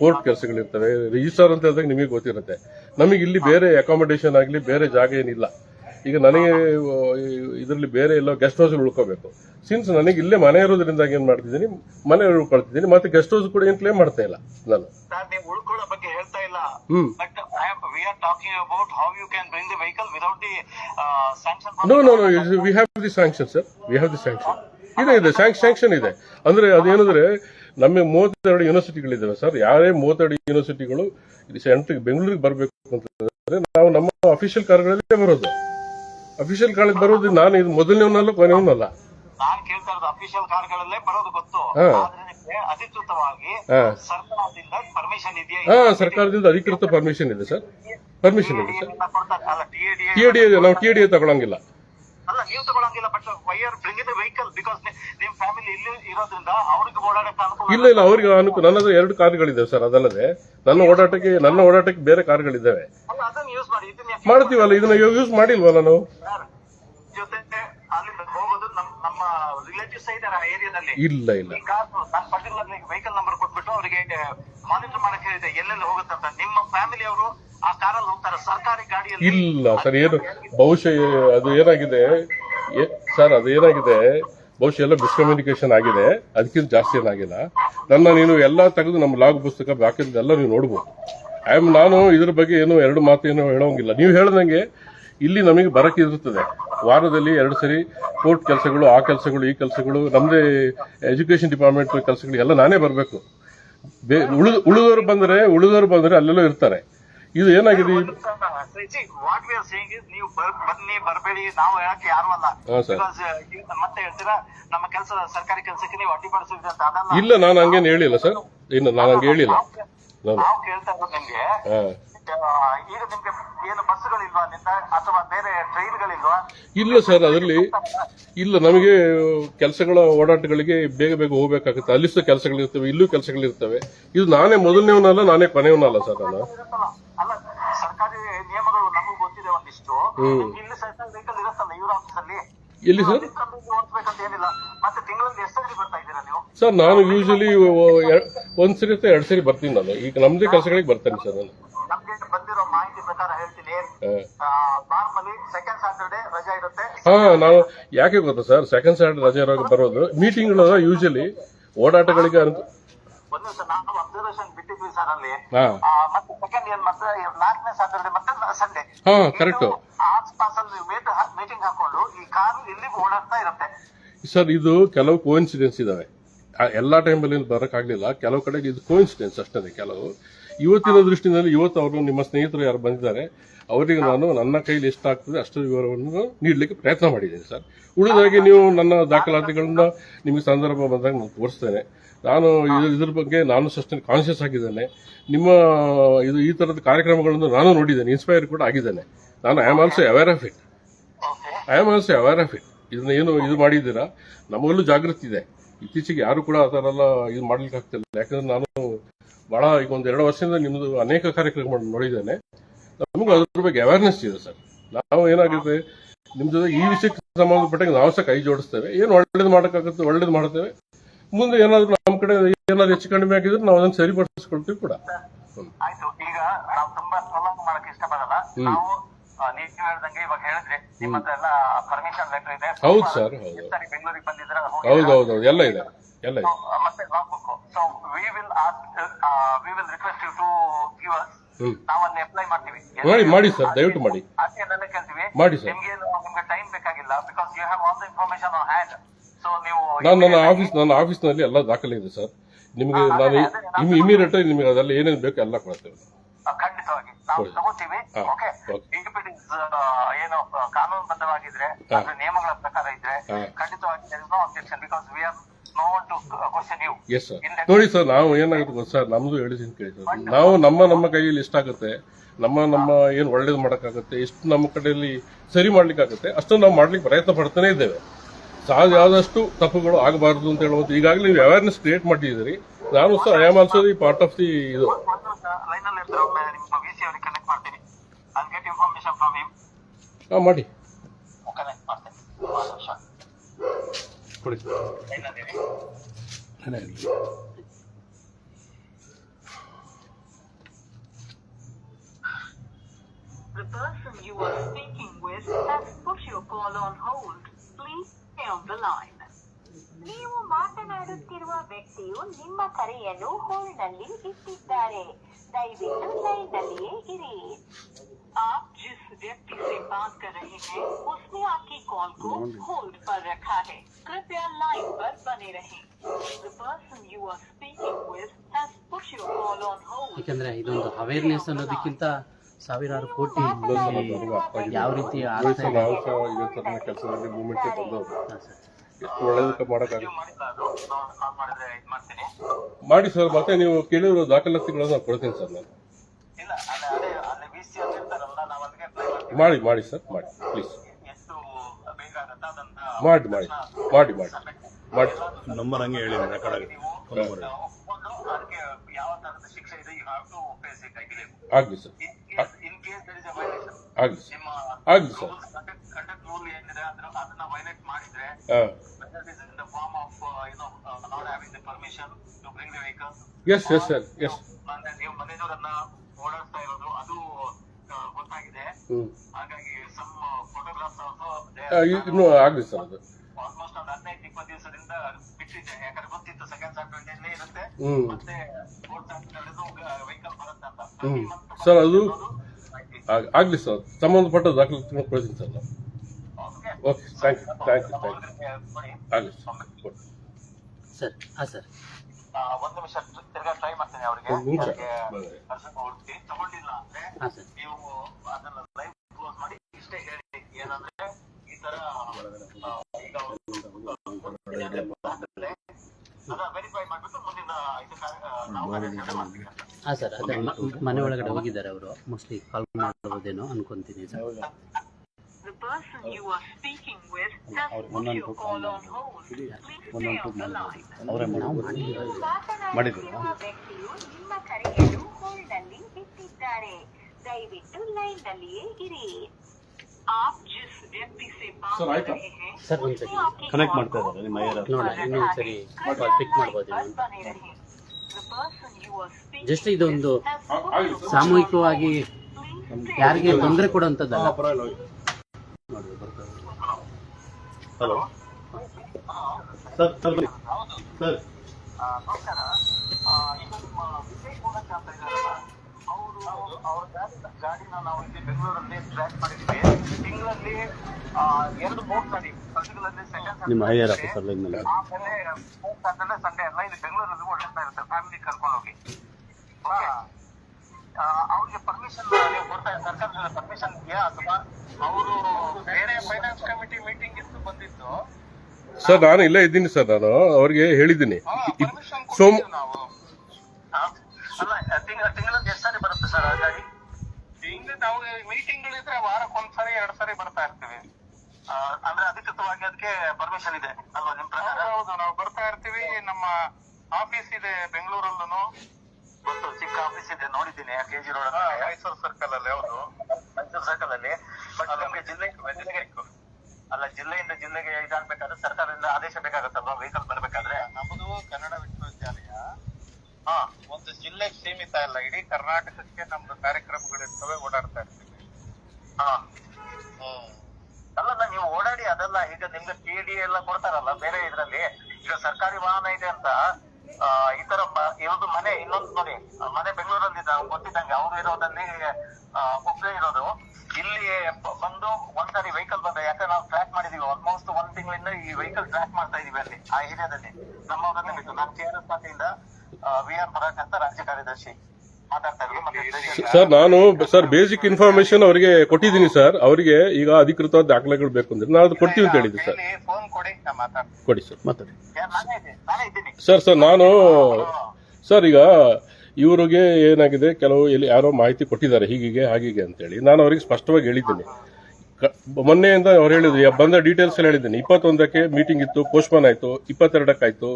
Speaker 2: ಕೋರ್ಟ್ ಕೆಲಸಗಳಿರ್ತವೆ. ರಿಜಿಸ್ಟ್ರಾರ್ ಅಂತ ಹೇಳಿದಾಗ ನಿಮಗೆ ಗೊತ್ತಿರುತ್ತೆ. ನಮಗೆ ಇಲ್ಲಿ ಬೇರೆ ಅಕಾಮಿಡೇಷನ್ ಆಗಲಿ ಬೇರೆ ಜಾಗ ಏನಿಲ್ಲ. ಈಗ ನನಗೆ ಇದರಲ್ಲಿ ಬೇರೆ ಎಲ್ಲ ಗೆಸ್ಟ್ ಹೌಸ್ ಉಳ್ಕೋಬೇಕು. ಸಿನ್ಸ್ ನನಗೆ ಇಲ್ಲೇ ಮನೆ ಇರೋದ್ರಿಂದ ಏನ್ ಮಾಡ್ತಿದ್ದೀನಿ ಮನೆ ಉಳ್ಕೊಳ್ತಿದ್ದೀನಿ ಮತ್ತೆ ಗೆಸ್ಟ್ ಹೌಸ್ ಕೂಡ ಏನ್ ಕ್ಲೇಮ್ ಮಾಡ್ತಾ ಇಲ್ಲ ನಾನು.
Speaker 4: ಸರ್ ನೀವು ಉಳ್ಕೊಳ್ಳೋ ಬಗ್ಗೆ ಹೇಳ್ತಾ ಇಲ್ಲ.
Speaker 2: ಹ್ಮ್.
Speaker 4: But we are talking about how you can bring the vehicle without the sanction
Speaker 2: no no no we have the sanction sir we have the sanction ಇದೆ ಇದೆ. ಸ್ಯಾಂಕ್ಷನ್ ಇದೆ. ಅಂದ್ರೆ ಅದೇನಂದ್ರೆ ನಮಗೆ ಮೂವತ್ತೆರಡು ಯೂನಿವರ್ಸಿಟಿಗಳಿದ್ದಾವೆ ಸರ್ ಯಾರೇ ಮೂವತ್ತೆರಡು ಯೂನಿವರ್ಸಿಟಿಗಳು ಸೆಂಟ್ರಿಗೆ ಬೆಂಗಳೂರಿಗೆ ಬರಬೇಕು ಅಂತಂದ್ರೆ ನಾವು ನಮ್ಮ ಅಫಿಷಿಯಲ್ ಕಾರ್ಗಳಲ್ಲಿ ಬರೋದು. ಅಫಿಷಿಯಲ್ ಕಾರ್ಡ್ ಬರೋದು ನಾನು ಇದು ಮೊದಲನೇವನಲ್ಲ ಕೊನೆಯವನಲ್ಲ.
Speaker 4: ನಾನು ಕೇಳ್ತಾ ಇರೋದು ಅಫಿಷಿಯಲ್ ಕಾರ್ಡ್ಗಳಲ್ಲೇ ಬರೋದು ಗೊತ್ತು.
Speaker 2: ಹಾ.
Speaker 4: ಆದ್ರೆ ನಿಮ್ಗೆ ಅಧಿಕೃತವಾಗಿ
Speaker 2: ಹಾ.
Speaker 4: ಸರ್ಕಾರದಿಂದ ಪರ್ಮಿಷನ್ ಇದೆಯಾ
Speaker 2: ಹಾ ಸರ್ಕಾರದಿಂದ ಅಧಿಕೃತ ಪರ್ಮಿಷನ್ ಇದೆ ಸರ್. ಪರ್ಮಿಷನ್ ಇದೆ ಸರ್.
Speaker 4: ಕೊಡ್ತಾರೆ. ಅಲ್ಲ ಟಿ ಎ
Speaker 2: ಟಿ ಡಿ ನಾವು ಟಿ ಡಿ ತಗೊಳಂಗಿಲ್ಲ.
Speaker 4: ಅಲ್ಲ ನೀವು ತಗೊಳಂಗಿಲ್ಲ but why are bring the vehicle because ನಿಮ್ ಫ್ಯಾಮಿಲಿ ಇಲ್ಲಿ ಇರೋದ್ರಿಂದ ಅವ್ರಿಗೆ ಓಡಾಡಕ್ಕೆ ಅನುಕೂಲ
Speaker 2: ಇಲ್ಲ ಇಲ್ಲ ಅವ್ರಿಗೆ ಅನುಕೂಲ. ನನ್ನ ಹತ್ರ ಎರಡು ಕಾರ್ಗಳಿದ್ದಾವೆ ಸರ್ ಅದಲ್ಲದೆ. ನನ್ನ ಓಡಾಟಕ್ಕೆ ನನ್ನ ಓಡಾಟಕ್ಕೆ ಬೇರೆ ಕಾರ್ಗಳಿದ್ದಾವೆ
Speaker 4: ಅಲ್ಲ ಅದನ್ನ ಯೂಸ್ ಮಾಡಿ ಇದನ್ನ
Speaker 2: ಮಾಡ್ತೀವಲ್ಲ ಇದನ್ನ ಯೂಸ್ ಮಾಡಿಲ್ವಲ್ಲ ನಾವು?
Speaker 4: ಜೊತೆ ಅಲ್ಲಿಂದ ಹೋಗೋದು ನಮ್ ನಮ್ಮ ರಿಲೇಟಿವ್ಸ್ ಇದಾರೆ ಆ ಏರಿಯಾದಲ್ಲಿ
Speaker 2: ಇಲ್ಲ ಇಲ್ಲ.
Speaker 4: ಈ ಕಾರ್ ನಾನು ಪರ್ಟಿಕ್ಯುಲರ್ ವೆಹಿಕಲ್ ನಂಬರ್ ಕೊಟ್ಬಿಟ್ಟು ಅವರಿಗೆ ಮಾನಿಟರ್ ಮಾಡಕ್ಕೆ ಹೇಳಿದೆ ಎಲ್ಲೆಲ್ಲಿ ಹೋಗುತ್ತೆ ಅಂತ. ನಿಮ್ಮ ಫ್ಯಾಮಿಲಿ ಅವರು ಆ ಕಾರಲ್ಲಿ ಹೋಗ್ತಾರೆ. ಸರ್ಕಾರಿ ಗಾಡಿಯಲ್ಲಿ
Speaker 2: ಇಲ್ಲ ಸರ್ ಏನು ಬಹುಶಃ ಅದು ಏನಾಗಿದೆ? ಸರ್ ಅದು ಏನಾಗಿದೆ? ಬಹುಶಃ ಎಲ್ಲ ಮಿಸ್ಕಮ್ಯುನಿಕೇಶನ್ ಆಗಿದೆ. ಅದಕ್ಕಿಂತ ಜಾಸ್ತಿ ಏನಾಗಿಲ್ಲ ನನ್ನ ನೀನು ಎಲ್ಲ ತೆಗೆದು ನಮ್ಮ ಲಾಗ್ ಪುಸ್ತಕ ಬಾಕಿದ್ದೆಲ್ಲ ನೀವು ನೋಡ್ಬೋದು. ಐ ಆಮ್ ನಾನು ಇದ್ರ ಬಗ್ಗೆ ಏನು ಎರಡು ಮಾತು ಏನು ಹೇಳೋಂಗಿಲ್ಲ. ನೀವು ಹೇಳ್ದಂಗೆ ಇಲ್ಲಿ ನಮಗೆ ಬರಕ್ಕೆ ಇರುತ್ತದೆ. ವಾರದಲ್ಲಿ ಎರಡು ಸರಿ ಕೋರ್ಟ್ ಕೆಲಸಗಳು ಆ ಕೆಲಸಗಳು ಈ ಕೆಲಸಗಳು ನಮ್ಮದೇ ಎಜುಕೇಶನ್ ಡಿಪಾರ್ಟ್ಮೆಂಟ್ ಕೆಲಸಗಳು ಎಲ್ಲ ನಾನೇ ಬರಬೇಕು. ಬೇ ಉಳಿದು ಉಳಿದವರು ಬಂದರೆ ಉಳಿದವರು ಬಂದರೆ ಅಲ್ಲೆಲ್ಲ ಇರ್ತಾರೆ. ಇದು ಏನಾಗಿದೆ?
Speaker 4: ನೀವು ಬನ್ನಿ ಬರಬೇಡಿ ನಾವು ಹೇಳಕ್ಕೆ ಯಾರು ಅಲ್ಲ. uh, ಮತ್ತೆ ಹೇಳ್ತೀರಾ ನಮ್ಮ ಕೆಲಸ ಸರ್ಕಾರಿ ಕೆಲಸಕ್ಕೆ ನೀವು ಅಡ್ಡಿಪಡಿಸಿದ್ರಿ ಅಂತ ಅದಲ್ಲ
Speaker 2: ಇಲ್ಲ ನಾನು ಹಂಗೇನು ಹೇಳಿಲ್ಲ ಸರ್. ಇಲ್ಲ ನಾನು ಹಂಗೆ ಹೇಳಿಲ್ಲ.
Speaker 4: ನಾವು ಕೇಳ್ತಾ ಇರೋದು ನಿಮ್ಗೆ. ಈಗ ನಿಮ್ಗೆ ಏನು ಬಸ್ಗಳಿಲ್ವಾ ನಿಂದ ಅಥವಾ ಬೇರೆ ಟ್ರೈನ್ಗಳಿಲ್ವಾ
Speaker 2: ಇಲ್ಲ ಸರ್ ಅದರಲ್ಲಿ ಇಲ್ಲ ನಮಗೆ ಕೆಲಸಗಳ ಓಡಾಟಗಳಿಗೆ ಬೇಗ ಬೇಗ ಹೋಗ್ಬೇಕಾಗುತ್ತೆ. ಅಲ್ಲಿ ಸಹ ಕೆಲಸಗಳಿರ್ತವೆ ಇಲ್ಲೂ ಕೆಲಸಗಳಿರ್ತವೆ ಇದು ನಾನೇ ಮೊದಲನೇವನಲ್ಲ ನಾನೇ ಕೊನೆಯವನಲ್ಲ ಸರ್ ನಾನು
Speaker 4: ಅಲ್ಲ ಸರ್ಕಾರಿ ನಿಯಮಗಳು ನಮಗೂ ಗೊತ್ತಿದೆ ಒಂದಿಷ್ಟು. ಇಲ್ಲಿ ಸರ್ಕಾರಿ ವೆಹಿಕಲ್ ಇರುತ್ತಲ್ಲ ಇವರ ಆಫೀಸ್ ಅಲ್ಲಿ?
Speaker 2: ಎಲ್ಲಿ ಸರ್?
Speaker 4: ಸರಿ
Speaker 2: ನಾನು ಯೂಶಲಿ ಒಂದ್ ಸರಿ ಅಥವಾ ಎರಡು ಸರಿ ಬರ್ತೀನಿ ನಾನು. ಈಗ ನಮ್ದೇ ಕೆಲಸಗಳಿಗೆ ಬರ್ತೇನೆ ಸರ್ ನಾನು
Speaker 4: ನಮ್ಗೆ ಬಂದಿರೋ ಮಾಹಿತಿ ಪ್ರಕಾರ ಹೇಳ್ತೀನಿ
Speaker 2: ಹಾ.
Speaker 4: ನಾವು ಸೆಕೆಂಡ್ ಸ್ಯಾಟರ್ಡೆ ರಜಾ ಇರುತ್ತೆ.
Speaker 2: ಹಾ ನಾನು ಯಾಕೆ ಗೊತ್ತಾ ಸರ್? ಸೆಕೆಂಡ್ ಸ್ಯಾಟರ್ಡೆ ರಜೆ ಇರೋ ಬರೋದು. ಮೀಟಿಂಗ್ಗಳು ಯೂಶಲಿ ಓಡಾಟಗಳಿಗೆ ಅನುಕೂಲ
Speaker 4: ಒಂದ್ ನಿಮಿಷ ನಾವು ಅಬ್ಸರ್ವೇಷನ್ ಬಿಟ್ಟಿದ್ವಿ ಸರ್ ಅಲ್ಲಿ. ಮತ್ತೆ ಸೆಕೆಂಡ್ ಏನ್ ಮತ್ತೆ ನಾಲ್ಕನೇ ಸ್ಯಾಟರ್ಡೆ ಮತ್ತೆ ಸಂಡೇ
Speaker 2: ಹಾ ಕರೆಕ್ಟ್
Speaker 4: ಆಸ್ ಪಾಸ್ ಅಲ್ಲಿ ಮೀಟಿಂಗ್ ಹಾಕೊಂಡು ಈ ಕಾರು ಇಲ್ಲಿಗೆ ಓಡಾಡ್ತಾ ಇರುತ್ತೆ.
Speaker 2: ಸರ್ ಇದು ಕೆಲವು ಕೋಇನ್ಸಿಡೆನ್ಸ್ ಇದಾವೆ. ಎಲ್ಲ ಎಲ್ಲಾ ಟೈಮಲ್ಲಿ ಬರೋಕ್ಕಾಗಲಿಲ್ಲ. ಕೆಲವು ಕಡೆ ಇದು ಕೋಇನ್ಸಿಡೆನ್ಸ್ ಅಷ್ಟೇ ಕೆಲವು ಇವತ್ತಿನ ದೃಷ್ಟಿನಲ್ಲಿ ಇವತ್ತು ಅವರು ನಿಮ್ಮ ಸ್ನೇಹಿತರು ಯಾರು ಬಂದಿದ್ದಾರೆ ಅವರಿಗೆ ನಾನು ನನ್ನ ಕೈಲಿ ಎಷ್ಟಾಗ್ತದೆ ಅಷ್ಟು ವಿವರವನ್ನು ನೀಡಲಿಕ್ಕೆ ಪ್ರಯತ್ನ ಮಾಡಿದ್ದೇನೆ ಸರ್. ಉಳಿದಾಗಿ ನೀವು ನನ್ನ ದಾಖಲಾತಿಗಳನ್ನ ನಿಮಗೆ ಸಂದರ್ಭ ಬಂದಾಗ ನಾನು ತೋರಿಸ್ತೇನೆ. ನಾನು ಇದ್ರ- ಬಗ್ಗೆ ನಾನು ಸಷ್ಟು ಕಾನ್ಶಿಯಸ್ ಆಗಿದ್ದೇನೆ. ನಿಮ್ಮ ಇದು ಈ ಥರದ ಕಾರ್ಯಕ್ರಮಗಳನ್ನು ನಾನು ನೋಡಿದ್ದೇನೆ ಇನ್ಸ್ಪೈರ್ ಕೂಡ ಆಗಿದ್ದೇನೆ. ನಾನು I am also aware of
Speaker 4: it
Speaker 2: I am also aware of it ಇದನ್ನ ಏನು ಇದು ಮಾಡಿದ್ದೀರಾ? ನಮಗಲ್ಲೂ ಜಾಗೃತಿ ಇದೆ. ಇತ್ತೀಚೆಗೆ ಯಾರು ಕೂಡ ಆ ಥರ ಎಲ್ಲ ಇದು ಮಾಡ್ಲಿಕ್ಕೆ ಆಗ್ತಿಲ್ಲ. ಯಾಕಂದ್ರೆ ನಾನು ಬಹಳ ಈಗ ಒಂದು ಎರಡು ವರ್ಷದಿಂದ ನಿಮ್ಮದು ಅನೇಕ ಕಾರ್ಯಕ್ರಮಗಳನ್ನು ನೋಡಿದ್ದೇನೆ. ನಮಗೂ ಅದ್ರ ಬಗ್ಗೆ ಅವೇರ್ನೆಸ್ ಇದೆ ಸರ್. ನಾವು ಏನಾಗುತ್ತೆ ನಿಮ್ಮ ಜೊತೆ ಈ ವಿಷಯಕ್ಕೆ ಸಂಬಂಧಪಟ್ಟಾಗ ನಾವು ಸಹ ಕೈ ಜೋಡಿಸ್ತೇವೆ. ಏನು ಒಳ್ಳೇದು ಮಾಡೋಕ್ಕಾಗುತ್ತೆ ಒಳ್ಳೇದು ಮಾಡ್ತೇವೆ. ಮುಂದೆ ಏನಾದರೂ ನಮ್ಮ ಕಡೆ ಏನಾದ್ರು ಹೆಚ್ಚು ಕಡಿಮೆ ಆಗಿದ್ರೆ ನಾವು ಅದನ್ನು ಸರಿಪಡಿಸ್ಕೊಳ್ತೀವಿ ಕೂಡ.
Speaker 4: ಆಯ್ತು ಈಗ ನಾವು ತುಂಬಾ ಪ್ರೊಲಾಂಗ್ ಮಾಡಕ್ ಇಷ್ಟಪಡಲ್ಲ. ನಾವು ನೀವು ಹೇಳ್ದಂಗೆ ಇವಾಗ ಹೇಳಿದ್ರೆ. ನಿಮ್ಮತ್ರ ಎಲ್ಲ ಪರ್ಮಿಷನ್ ಲೆಟರ್ ಇದೆ.
Speaker 2: ಹೌದು ಸರ್ ಹೌದು.
Speaker 4: ಸರಿ ಬೆಂಗಳೂರಿಗೆ ಬಂದಿದ್ರೆ
Speaker 2: ಹೌದು ಹೌದು ಹೌದು. ಎಲ್ಲ ಇದೆ ಎಲ್ಲ ಇದೆ.
Speaker 4: ಮತ್ತೆ log book so we will we will request you to give
Speaker 2: us
Speaker 4: ನಾವು ಅಲ್ಲಿ ಅಪ್ಲೈ ಮಾಡ್ತೀವಿ.
Speaker 2: ಮಾಡಿ ಮಾಡಿ ಸರ್ ದಯವಿಟ್ಟು ಮಾಡಿ.
Speaker 4: ಅಷ್ಟೇ ನನ್ನ ಕೇಳ್ತೀವಿ.
Speaker 2: ಮಾಡಿ ಸರ್.
Speaker 4: ನಿಮಗೆ ನಿಮ್ಗೆ ಟೈಮ್ ಬೇಕಾಗಿಲ್ಲ because you have all the information on hand so ನೀವು
Speaker 2: ನಾನು ನನ್ನ ಆಫೀಸ್ ನನ್ನ ಆಫೀಸ್ನಲ್ಲಿ ಎಲ್ಲ ದಾಖಲೆ ಇದೆ ಸರ್. ನಿಮಗೆ ನಾನು ಇಮಿಡಿಯೇಟ್ ಆಗಿ ನಿಮಗೆ ಅದರಲ್ಲಿ ಏನೇನು ಬೇಕು ಎಲ್ಲ ಕೊಡ್ತೇವೆ
Speaker 4: ಖಂಡಿತವಾಗಿ. ನಾವು. ತಗೋತೀವಿ. ಓಕೆ. ಇಫ್ ಇಟ್ ಇಸ್ ಏನು ಕಾನೂನುಬದ್ಧವಾಗಿದ್ರೆ. ಅದ್ರ ನಿಯಮಗಳ ಪ್ರಕಾರ ಇದ್ರೆ. ಖಂಡಿತವಾಗಿ because we no
Speaker 2: yes sir ನೋಡಿ ಸರ್ ನಾವು ಏನಾಗುತ್ತೆ ಗೊತ್ತಾ ಸರ್ ನಮ್ದು ಹೇಳಿದ್ದೀನಿ ಕೇಳಿ ಸರ್ ನಾವು ನಮ್ಮ ನಮ್ಮ ಕೈಯಲ್ಲಿ ಎಷ್ಟಾಗುತ್ತೆ ನಮ್ಮ ನಮ್ಮ ಏನು ಒಳ್ಳೇದು ಮಾಡೋಕ್ಕಾಗುತ್ತೆ ಎಷ್ಟು ನಮ್ಮ ಕಡೆಯಲ್ಲಿ ಸರಿ ಮಾಡ್ಲಿಕ್ಕಾಗುತ್ತೆ ಅಷ್ಟು ನಾವು ಮಾಡ್ಲಿಕ್ಕೆ ಪ್ರಯತ್ನ ಪಡ್ತಾನೆ ಇದ್ದೇವೆ. ಸಾಧ್ಯ ಆದಷ್ಟು ತಪ್ಪುಗಳು ಆಗಬಾರದು ಅಂತ ಹೇಳುವಂತ ಈಗಾಗಲೇ ನೀವು ಅವೇರ್ನೆಸ್ ಕ್ರಿಯೇಟ್ ಮಾಡಿದ್ದೀರಿ ನಾನು sir I am also the part of the ಇದು. ಹಾಂ ಮಾಡಿ.
Speaker 3: ಕೊಡಿ ಸರ್
Speaker 4: ಲೈನ್ ಅಲ್ಲಿ
Speaker 5: The person you are speaking with has put your call on hold. Please stay on the line.
Speaker 6: ನೀವು ಮಾತನಾಡುತ್ತಿರುವ ವ್ಯಕ್ತಿಯು ನಿಮ್ಮ ಕರೆಯನ್ನು ಹೋಲ್ಡ್ನಲ್ಲಿ ಇಟ್ಟಿದ್ದಾರೆ ದಯವಿಟ್ಟು ಲೈನ್ನಲ್ಲಿಯೇ ಇರಿ
Speaker 5: आप जिस व्यक्ति से बात कर रहे हैं उसने आपकी कॉल को होल्ड पर रखा है कृपया लाइन पर बने रहें The person you are speaking with has put your call on hold.
Speaker 1: ಯಾಕಂದರೆ ಇದೊಂದು ಅವೇರ್ನೆಸ್ ಅನ್ನೋದಕ್ಕಿಂತ ಸಾವಿರಾರು ಕೋಟಿ ಯಾವ ರೀತಿ ಆಗ್ತಾ
Speaker 2: ಸರ್
Speaker 1: ಇದೆ
Speaker 2: ನಾವು ಸಹ ಇದೇ ಥರ ಕೆಲಸದಲ್ಲಿ ಮೂಮೆಂಟ್ಗೆ ಬಂದವರು
Speaker 1: ಹಾಂ ಸರ್
Speaker 2: ಎಷ್ಟು ಒಳ್ಳೇದಕ್ಕೆ ಮಾಡೋಕ್ಕಾಗುತ್ತೆ
Speaker 4: ಮಾಡಿಲ್ಲ ಅದು ಕಾಲ್ ಮಾಡಿದ್ರೆ ಇದು ಮಾಡ್ತೀನಿ
Speaker 2: ಮಾಡಿ ಸರ್ ಮತ್ತೆ ನೀವು ಕೇಳಿರೋ ದಾಖಲಾತಿಗಳನ್ನು ನಾನು ಕೊಡ್ತೀನಿ ಸರ್ ನಾನು
Speaker 4: ಇಲ್ಲ ಅಲ್ಲೇ ಅದೇ
Speaker 2: ಮಾಡಿ ಮಾಡಿ ಸರ್ ಮಾಡಿ ಪ್ಲೀಸ್ ಮಾಡಿ ಮಾಡಿ ಮಾಡಿ ಮಾಡಿ ಮಾಡಿ.
Speaker 3: ನಂಬರ್ ಹಂಗೆ ಹೇಳಿ ರೆಕಾರ್ಡ್
Speaker 4: ಆಗಿದೆ
Speaker 2: ಆಗಲಿ sir
Speaker 4: in case there is a violation
Speaker 2: ಆಗಲಿ ಸರ್. ಆಗಲಿ
Speaker 4: sir.
Speaker 2: Yes yes sir yes
Speaker 4: ಅಂದ್ರೆ ನೀವು ಮನೆಯವರನ್ನ ಓಡಾಡ್ತಾ ಇರೋದು ಅದು ಹಾಗಾಗಿ ಸಮ್ ಫೋಟೋಗ್ರಾಫ್
Speaker 2: ಇನ್ನೂ ಆಗಲಿ ಸರ್ ಅದು.
Speaker 4: ಆಲ್ಮೋಸ್ಟ್ ಒಂದು ಹದಿನೈದು ಇಪ್ಪತ್ತು ದಿವಸದಿಂದ ಬಿಟ್ಟಿದ್ದೆ ಯಾಕಂದ್ರೆ ಗೊತ್ತಿತ್ತು ಸೆಕೆಂಡ್ ಸಾಫ್ಟ್ವೇರ್ ಇರುತ್ತೆ.
Speaker 2: ಹ್ಞೂ
Speaker 4: ಮತ್ತೆ ಫೋರ್ತ್ ಸಾಫ್ಟ್ವೇರ್ ವೆಹಿಕಲ್ ಬರುತ್ತೆ ಅಂತ.
Speaker 2: ಹ್ಞೂ ಸರ್ ಅದು ಆಗಲಿ ಸರ್. ಸಂಬಂಧಪಟ್ಟ ತುಂಬ ಪ್ರೊಸಿತ್ತು ಸರ್. ನಾನು okay thank you thank you thank you ಆಗಲಿ. ಸರ್
Speaker 1: ಹಾಂ ಸರ್.
Speaker 4: ಒಂದ್ ನಿಮಿಷ ತಿರ್ಗಾ ಟ್ರೈ ಮಾಡ್ತೀನಿ ಅವರಿಗೆ. ತಗೊಂಡಿಲ್ಲ ಅಂದ್ರೆ
Speaker 1: ಹಾಂ ಸರ್.
Speaker 4: ನೀವು ಅದನ್ನ ಲೈವ್ ಕ್ಲೋಸ್ ಮಾಡಿ ಇಷ್ಟೇ ಹೇಳಿ. ಏನಂದ್ರೆ ಈ ತರ ಆ, ಈಗ ಅದ ವೆರಿಫೈ ಮಾಡ್ಬಿಟ್ಟು ಮುಂದಿನ ಆ, ನಾವು ಮಾಡ್ತೀವಿ.
Speaker 1: ಹಾಂ ಸರ್. ಅದೇ ಮನೆ ಒಳಗಡೆ ಹೋಗಿದ್ದಾರೆ ಅವರು. ಮೋಸ್ಟ್ಲಿ ಕಾಲ್ ಮಾಡ್ಬೋದೇನೋ ಅನ್ಕೊಂತೀನಿ
Speaker 5: sir. person you are speaking with has put your call on hold. Please stay on the line.
Speaker 3: ಅವರೇ
Speaker 1: ನಾವು ಮಾಡಿದ್ದೀವಿ
Speaker 6: ಮಾತನಾಡುತ್ತಿರುವ ವ್ಯಕ್ತಿಯು ನಿಮ್ಮ ಕರೆಯನ್ನು ಹೋಲ್ಡ್ನಲ್ಲಿ ಇಟ್ಟಿದ್ದಾರೆ ದಯವಿಟ್ಟು ಲೈನ್ನಲ್ಲಿಯೇ ಇರಿ
Speaker 5: आप जिस व्यक्ति से बात
Speaker 2: सर,
Speaker 5: कर
Speaker 2: आइए।
Speaker 5: रहे हैं
Speaker 1: सर, one
Speaker 5: उसने
Speaker 1: second.
Speaker 5: आपकी
Speaker 3: Connect
Speaker 5: call
Speaker 3: ಮಾಡ್ತಾ
Speaker 5: को
Speaker 3: ಇದ್ದಾರೆ ನಿಮ್ಮ ಐಆರ್
Speaker 1: ನೋಡ
Speaker 5: पर
Speaker 1: ಇನ್ನೊಂದು
Speaker 5: रखा
Speaker 1: ಸರಿ
Speaker 5: है.
Speaker 1: ಕಾಲ್
Speaker 5: कृपया
Speaker 1: ಪಿಕ್
Speaker 5: line
Speaker 1: ಮಾಡ್ಬೋದೇನೋ
Speaker 5: पर
Speaker 1: ಅಂತ
Speaker 5: बने रहें. The person you are speaking
Speaker 1: just ಇದೊಂದು
Speaker 5: with has put
Speaker 2: ಆಗಲಿ
Speaker 5: your
Speaker 2: ಸರ್.
Speaker 5: call
Speaker 1: ಸಾಮೂಹಿಕವಾಗಿ
Speaker 5: on hold. Please stay
Speaker 1: ಯಾರಿಗೆ
Speaker 5: on the line.
Speaker 1: ತೊಂದರೆ ಕೊಡುವಂಥದ್ದಲ್ಲ
Speaker 3: ಪರವಾಗಿಲ್ಲ
Speaker 1: ನೋಡಿ ಬರ್ತಾರೆ
Speaker 3: ಹಲೋ. ಸರ್ ಸರ್ ಹೌದು ಸರ್.
Speaker 4: ಗಾಡಿನ ನಾವು ಇಲ್ಲಿ ಬೆಂಗಳೂರಲ್ಲಿ ಟ್ರ್ಯಾಕ್ ಮಾಡಿದ್ವಿ ತಿಂಗಳಲ್ಲಿ ಆ, ಎರಡು ಮೂರು ಸಾರಿ ಪರ್ಟಿಕ್ಯುಲರ್ಲಿ ಸೆಕೆಂಡ್
Speaker 3: ನಿಮ್ಮ ಹೈಯರ್ ಆಫೀಸರ್
Speaker 4: ಆಮೇಲೆ ಮೂರು ಸಾಟರ್ಡೆ ಸಂಡೆ ಎಲ್ಲ ಇಲ್ಲಿ ಬೆಂಗಳೂರಲ್ಲಿ ಒಳ್ಳೆ ಇರುತ್ತೆ. ಫ್ಯಾಮಿಲಿ ಕರ್ಕೊಂಡು ಹೋಗಿ ಅವ್ರಿಗೆ ಪರ್ಮಿಷನ್ ನೀವು ಕೊಡ್ತಾ ಸರ್ಕಾರದಿಂದ ಪರ್ಮಿಷನ್ ಇದೆಯಾ ಅಥವಾ ಅವರು ಬೇರೆ ಫೈನಾನ್ಸ್ ಕಮಿಟಿ ಮೀಟಿಂಗ್ ಇತ್ತು ಬಂದಿತ್ತು?
Speaker 2: ಸರ್ ನಾನು ಇಲ್ಲೇ ಇದ್ದೀನಿ ಸರ್ ನಾನು ಅವ್ರಿಗೆ ಹೇಳಿದ್ದೀನಿ. ಸೋಮ
Speaker 4: ತಿಂಗಳಲ್ಲಿ ಎಷ್ಟು ಸಾರಿ ಬರುತ್ತೆ ಸರ್ ಹಾಗಾಗಿ? ತಿಂಗಳು ನಾವು ಮೀಟಿಂಗ್ಗಳಿದ್ರೆ ವಾರಕ್ಕೊಂದ್ಸರಿ ಎರಡ್ ಸಾರಿ ಬರ್ತಾ ಇರ್ತೀವಿ. ಆ, ಅಂದ್ರೆ ಅಧಿಕೃತವಾಗಿ ಅದಕ್ಕೆ ಪರ್ಮಿಷನ್ ಇದೆ ಅಲ್ವಾ ನಿಮ್ ಪ್ರಕಾರ? ಹೌದು ನಾವು ಬರ್ತಾ ಇರ್ತೀವಿ. ನಮ್ಮ ಆಫೀಸ್ ಇದೆ ಬೆಂಗಳೂರಲ್ಲೂ ಗೊತ್ತು ಚಿಕ್ಕ ಆಫೀಸ್ ಇದೆ ನೋಡಿದ್ದೀನಿ K G road Mysuru circle ಅಲ್ಲಿ ಹೌದು. ಮೈಸೂರು ಸರ್ಕಲ್ ಅಲ್ಲಿ. ಬಟ್ ನಮಗೆ ಜಿಲ್ಲೆ ಜಿಲ್ಲೆಗೆ ಅಲ್ಲ ಜಿಲ್ಲೆಯಿಂದ ಜಿಲ್ಲೆಗೆ ಇದಾಗಬೇಕಾದ್ರೆ ಸರ್ಕಾರದಿಂದ ಆದೇಶ ಬೇಕಾಗುತ್ತಲ್ವಾ? ವೆಹಿಕಲ್ ಬರಬೇಕಾದ್ರೆ? ನಮ್ಮದು ಕನ್ನಡ ವಿಶ್ವವಿದ್ಯಾಲಯ. ಒಂದು ಜಿಲ್ಲೆಗೆ ಸೀಮಿತ ಅಲ್ಲ ಇಡೀ ಕರ್ನಾಟಕಕ್ಕೆ ನಮ್ದು ಕಾರ್ಯಕ್ರಮಗಳು ಇರ್ತವೆ ಓಡಾಡ್ತಾ ಇರ್ತೀವಿ. ಹಾ. ಹ್ಮ್. ಅಲ್ಲಲ್ಲ ನೀವು ಓಡಾಡಿ ಅದಲ್ಲ ಈಗ ನಿಮ್ಗೆ ಪಿ ಡಿ ಎಲ್ಲ ಕೊಡ್ತಾರಲ್ಲ ಬೇರೆ ಇದ್ರಲ್ಲಿ? ಈಗ ಸರ್ಕಾರಿ ವಾಹನ ಇದೆ ಅಂತ ಈ ತರ ಇವ್ರದ್ದು ಮನೆ ಇನ್ನೊಂದು ನೋಡಿ ಮನೆ ಬೆಂಗಳೂರಲ್ಲಿ ಗೊತ್ತಿದ್ದಂಗೆ ಅವ್ರು ಇರೋದಲ್ಲಿ ಆ, ಒಬ್ರೇ ಇರೋದು. ಇಲ್ಲಿ ಬಂದು ಒಂದ್ಸರಿ ವೆಹಿಕಲ್ ಬಂದ ಯಾಕಂದ್ರೆ ನಾವು ಟ್ರ್ಯಾಕ್ ಮಾಡಿದೀವಿ ಆಲ್ಮೋಸ್ಟ್ ಒಂದ್ ತಿಂಗಳಿಂದ ಈ ವೆಹಿಕಲ್ ಟ್ರ್ಯಾಕ್ ಮಾಡ್ತಾ ಇದೀವಿ ಅಲ್ಲಿ ಆ ಏರಿಯಾದಲ್ಲಿ ನಮ್ಮವರನ್ನೇ ಬಿಟ್ಟು ನಾನು ಕೆ ಆರ್ ಎಸ್ ಪಾರ್ಟಿಯಿಂದ ವಿ ಆರ್ ಅಂತ ರಾಜ್ಯ ಕಾರ್ಯದರ್ಶಿ.
Speaker 2: ಸರ್, ನಾನು ಸರ್ ಬೇಸಿಕ್ ಇನ್ಫಾರ್ಮೇಶನ್ ಅವರಿಗೆ ಕೊಟ್ಟಿದ್ದೀನಿ ಸರ್. ಅವರಿಗೆ ಈಗ ಅಧಿಕೃತ ದಾಖಲೆಗಳು ಬೇಕು ಅಂದ್ರೆ ನಾನು ಅದು ಕೊಡ್ತೀವಿ ಅಂತ ಹೇಳಿದ್ದೆ ಸರ್.
Speaker 4: ಕೊಡಿ
Speaker 2: ಸರ್.
Speaker 3: ಮಾತಾಡಿ
Speaker 2: ಸರ್ ಸರ್, ನಾನು ಸರ್, ಈಗ ಇವರಿಗೆ ಏನಾಗಿದೆ, ಕೆಲವು ಎಲ್ಲಿ ಯಾರೋ ಮಾಹಿತಿ ಕೊಟ್ಟಿದ್ದಾರೆ, ಹೀಗೆ ಹಾಗೀಗೆ ಅಂತೇಳಿ ನಾನು ಅವರಿಗೆ ಸ್ಪಷ್ಟವಾಗಿ ಹೇಳಿದ್ದೀನಿ. ಮೊನ್ನೆಯಿಂದ ಅವ್ರು ಹೇಳಿದ್ರು ಬಂದ ಡೀಟೇಲ್ಸ್ ಎಲ್ಲ ಹೇಳಿದ್ದೀನಿ. ಇಪ್ಪತ್ತೊಂದಕ್ಕೆ ಮೀಟಿಂಗ್ ಇತ್ತು ಪೋಸ್ಟ್ಪೋನ್ ಆಯಿತು, ಇಪ್ಪತ್ತೆರಡಕ್ಕಾಯ್ತು.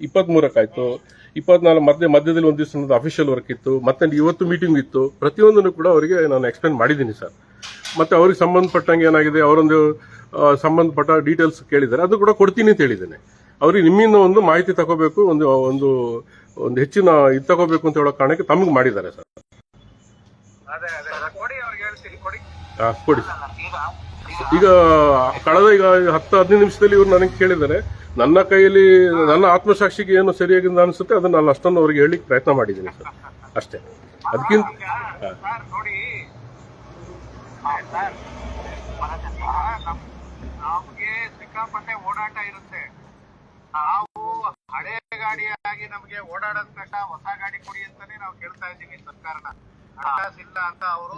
Speaker 2: ಇಪ್ಪತ್ಮೂರಕ್ಕಾಯ್ತು. ಇಪ್ಪತ್ನಾಲ್ಕು ಮಧ್ಯೆ ಮಧ್ಯದಲ್ಲಿ ಒಂದು ದಿವಸ ಅಫಿಷಿಯಲ್ ವರ್ಕ್ ಇತ್ತು. ಮತ್ತೆ ಇವತ್ತು ಮೀಟಿಂಗ್ ಇತ್ತು. ಪ್ರತಿಯೊಂದನ್ನು ಕೂಡ ಅವರಿಗೆ ನಾನು ಎಕ್ಸ್ಪ್ಲೇನ್ ಮಾಡಿದ್ದೀನಿ ಸರ್. ಮತ್ತೆ ಅವ್ರಿಗೆ ಸಂಬಂಧಪಟ್ಟಂಗೆ ಏನಾಗಿದೆ ಅವರೊಂದು ಸಂಬಂಧಪಟ್ಟ ಡೀಟೇಲ್ಸ್ ಕೇಳಿದ್ದಾರೆ. ಅದು ಕೂಡ ಕೊಡ್ತೀನಿ ಅಂತ ಹೇಳಿದ್ದೇನೆ. ಅವ್ರಿಗೆ ನಿಮ್ಮಿಂದ ಒಂದು ಮಾಹಿತಿ ತಗೋಬೇಕು ಒಂದು ಒಂದು ಒಂದು ಹೆಚ್ಚಿನ ಇದು ತಗೋಬೇಕು ಅಂತ ಹೇಳೋ ಕಾರಣಕ್ಕೆ ತಮಗೆ ಮಾಡಿದ್ದಾರೆ ಸರ್.
Speaker 4: ಅದೇ ಅದೇ. ಅದೇ. ಕೊಡಿ ಈಗ
Speaker 2: ಕಳೆದ ಈಗ ಹತ್ತು ಹದಿನೈದು ನಿಮಿಷದಲ್ಲಿ ಇವ್ರು ನನಗೆ ಕೇಳಿದ್ದಾರೆ. ನನ್ನ ಕೈಯಲ್ಲಿ ನನ್ನ ಆತ್ಮಸಾಕ್ಷಿಗೆ ಏನು ಸರಿಯಾಗಿ ಅನಿಸುತ್ತೆ, ಅದನ್ನ ನಾನು ಅಷ್ಟನ್ನು ಅವ್ರಿಗೆ ಹೇಳಲಿಕ್ಕೆ ಪ್ರಯತ್ನ ಮಾಡಿದ್ದೀನಿ ಸರ್. ಅಷ್ಟೇ. ಅದಕ್ಕಿಂತ
Speaker 4: ಓಡಾಟ ಇರುತ್ತೆ. ನಾವು ಹಳೆ ಗಾಡಿಯಾಗಿ ನಮ್ಗೆ ಓಡಾಡೋದ್ ಕಷ್ಟ ಹೊಸ ಗಾಡಿ ಕೊಡಿ ಅಂತಾನೆ ನಾವು ಕೇಳ್ತಾ ಇದ್ದೀವಿ ಸರ್ಕಾರನ. ಹಣಕಾಸು ಇಲ್ಲ ಅಂತ ಅವರು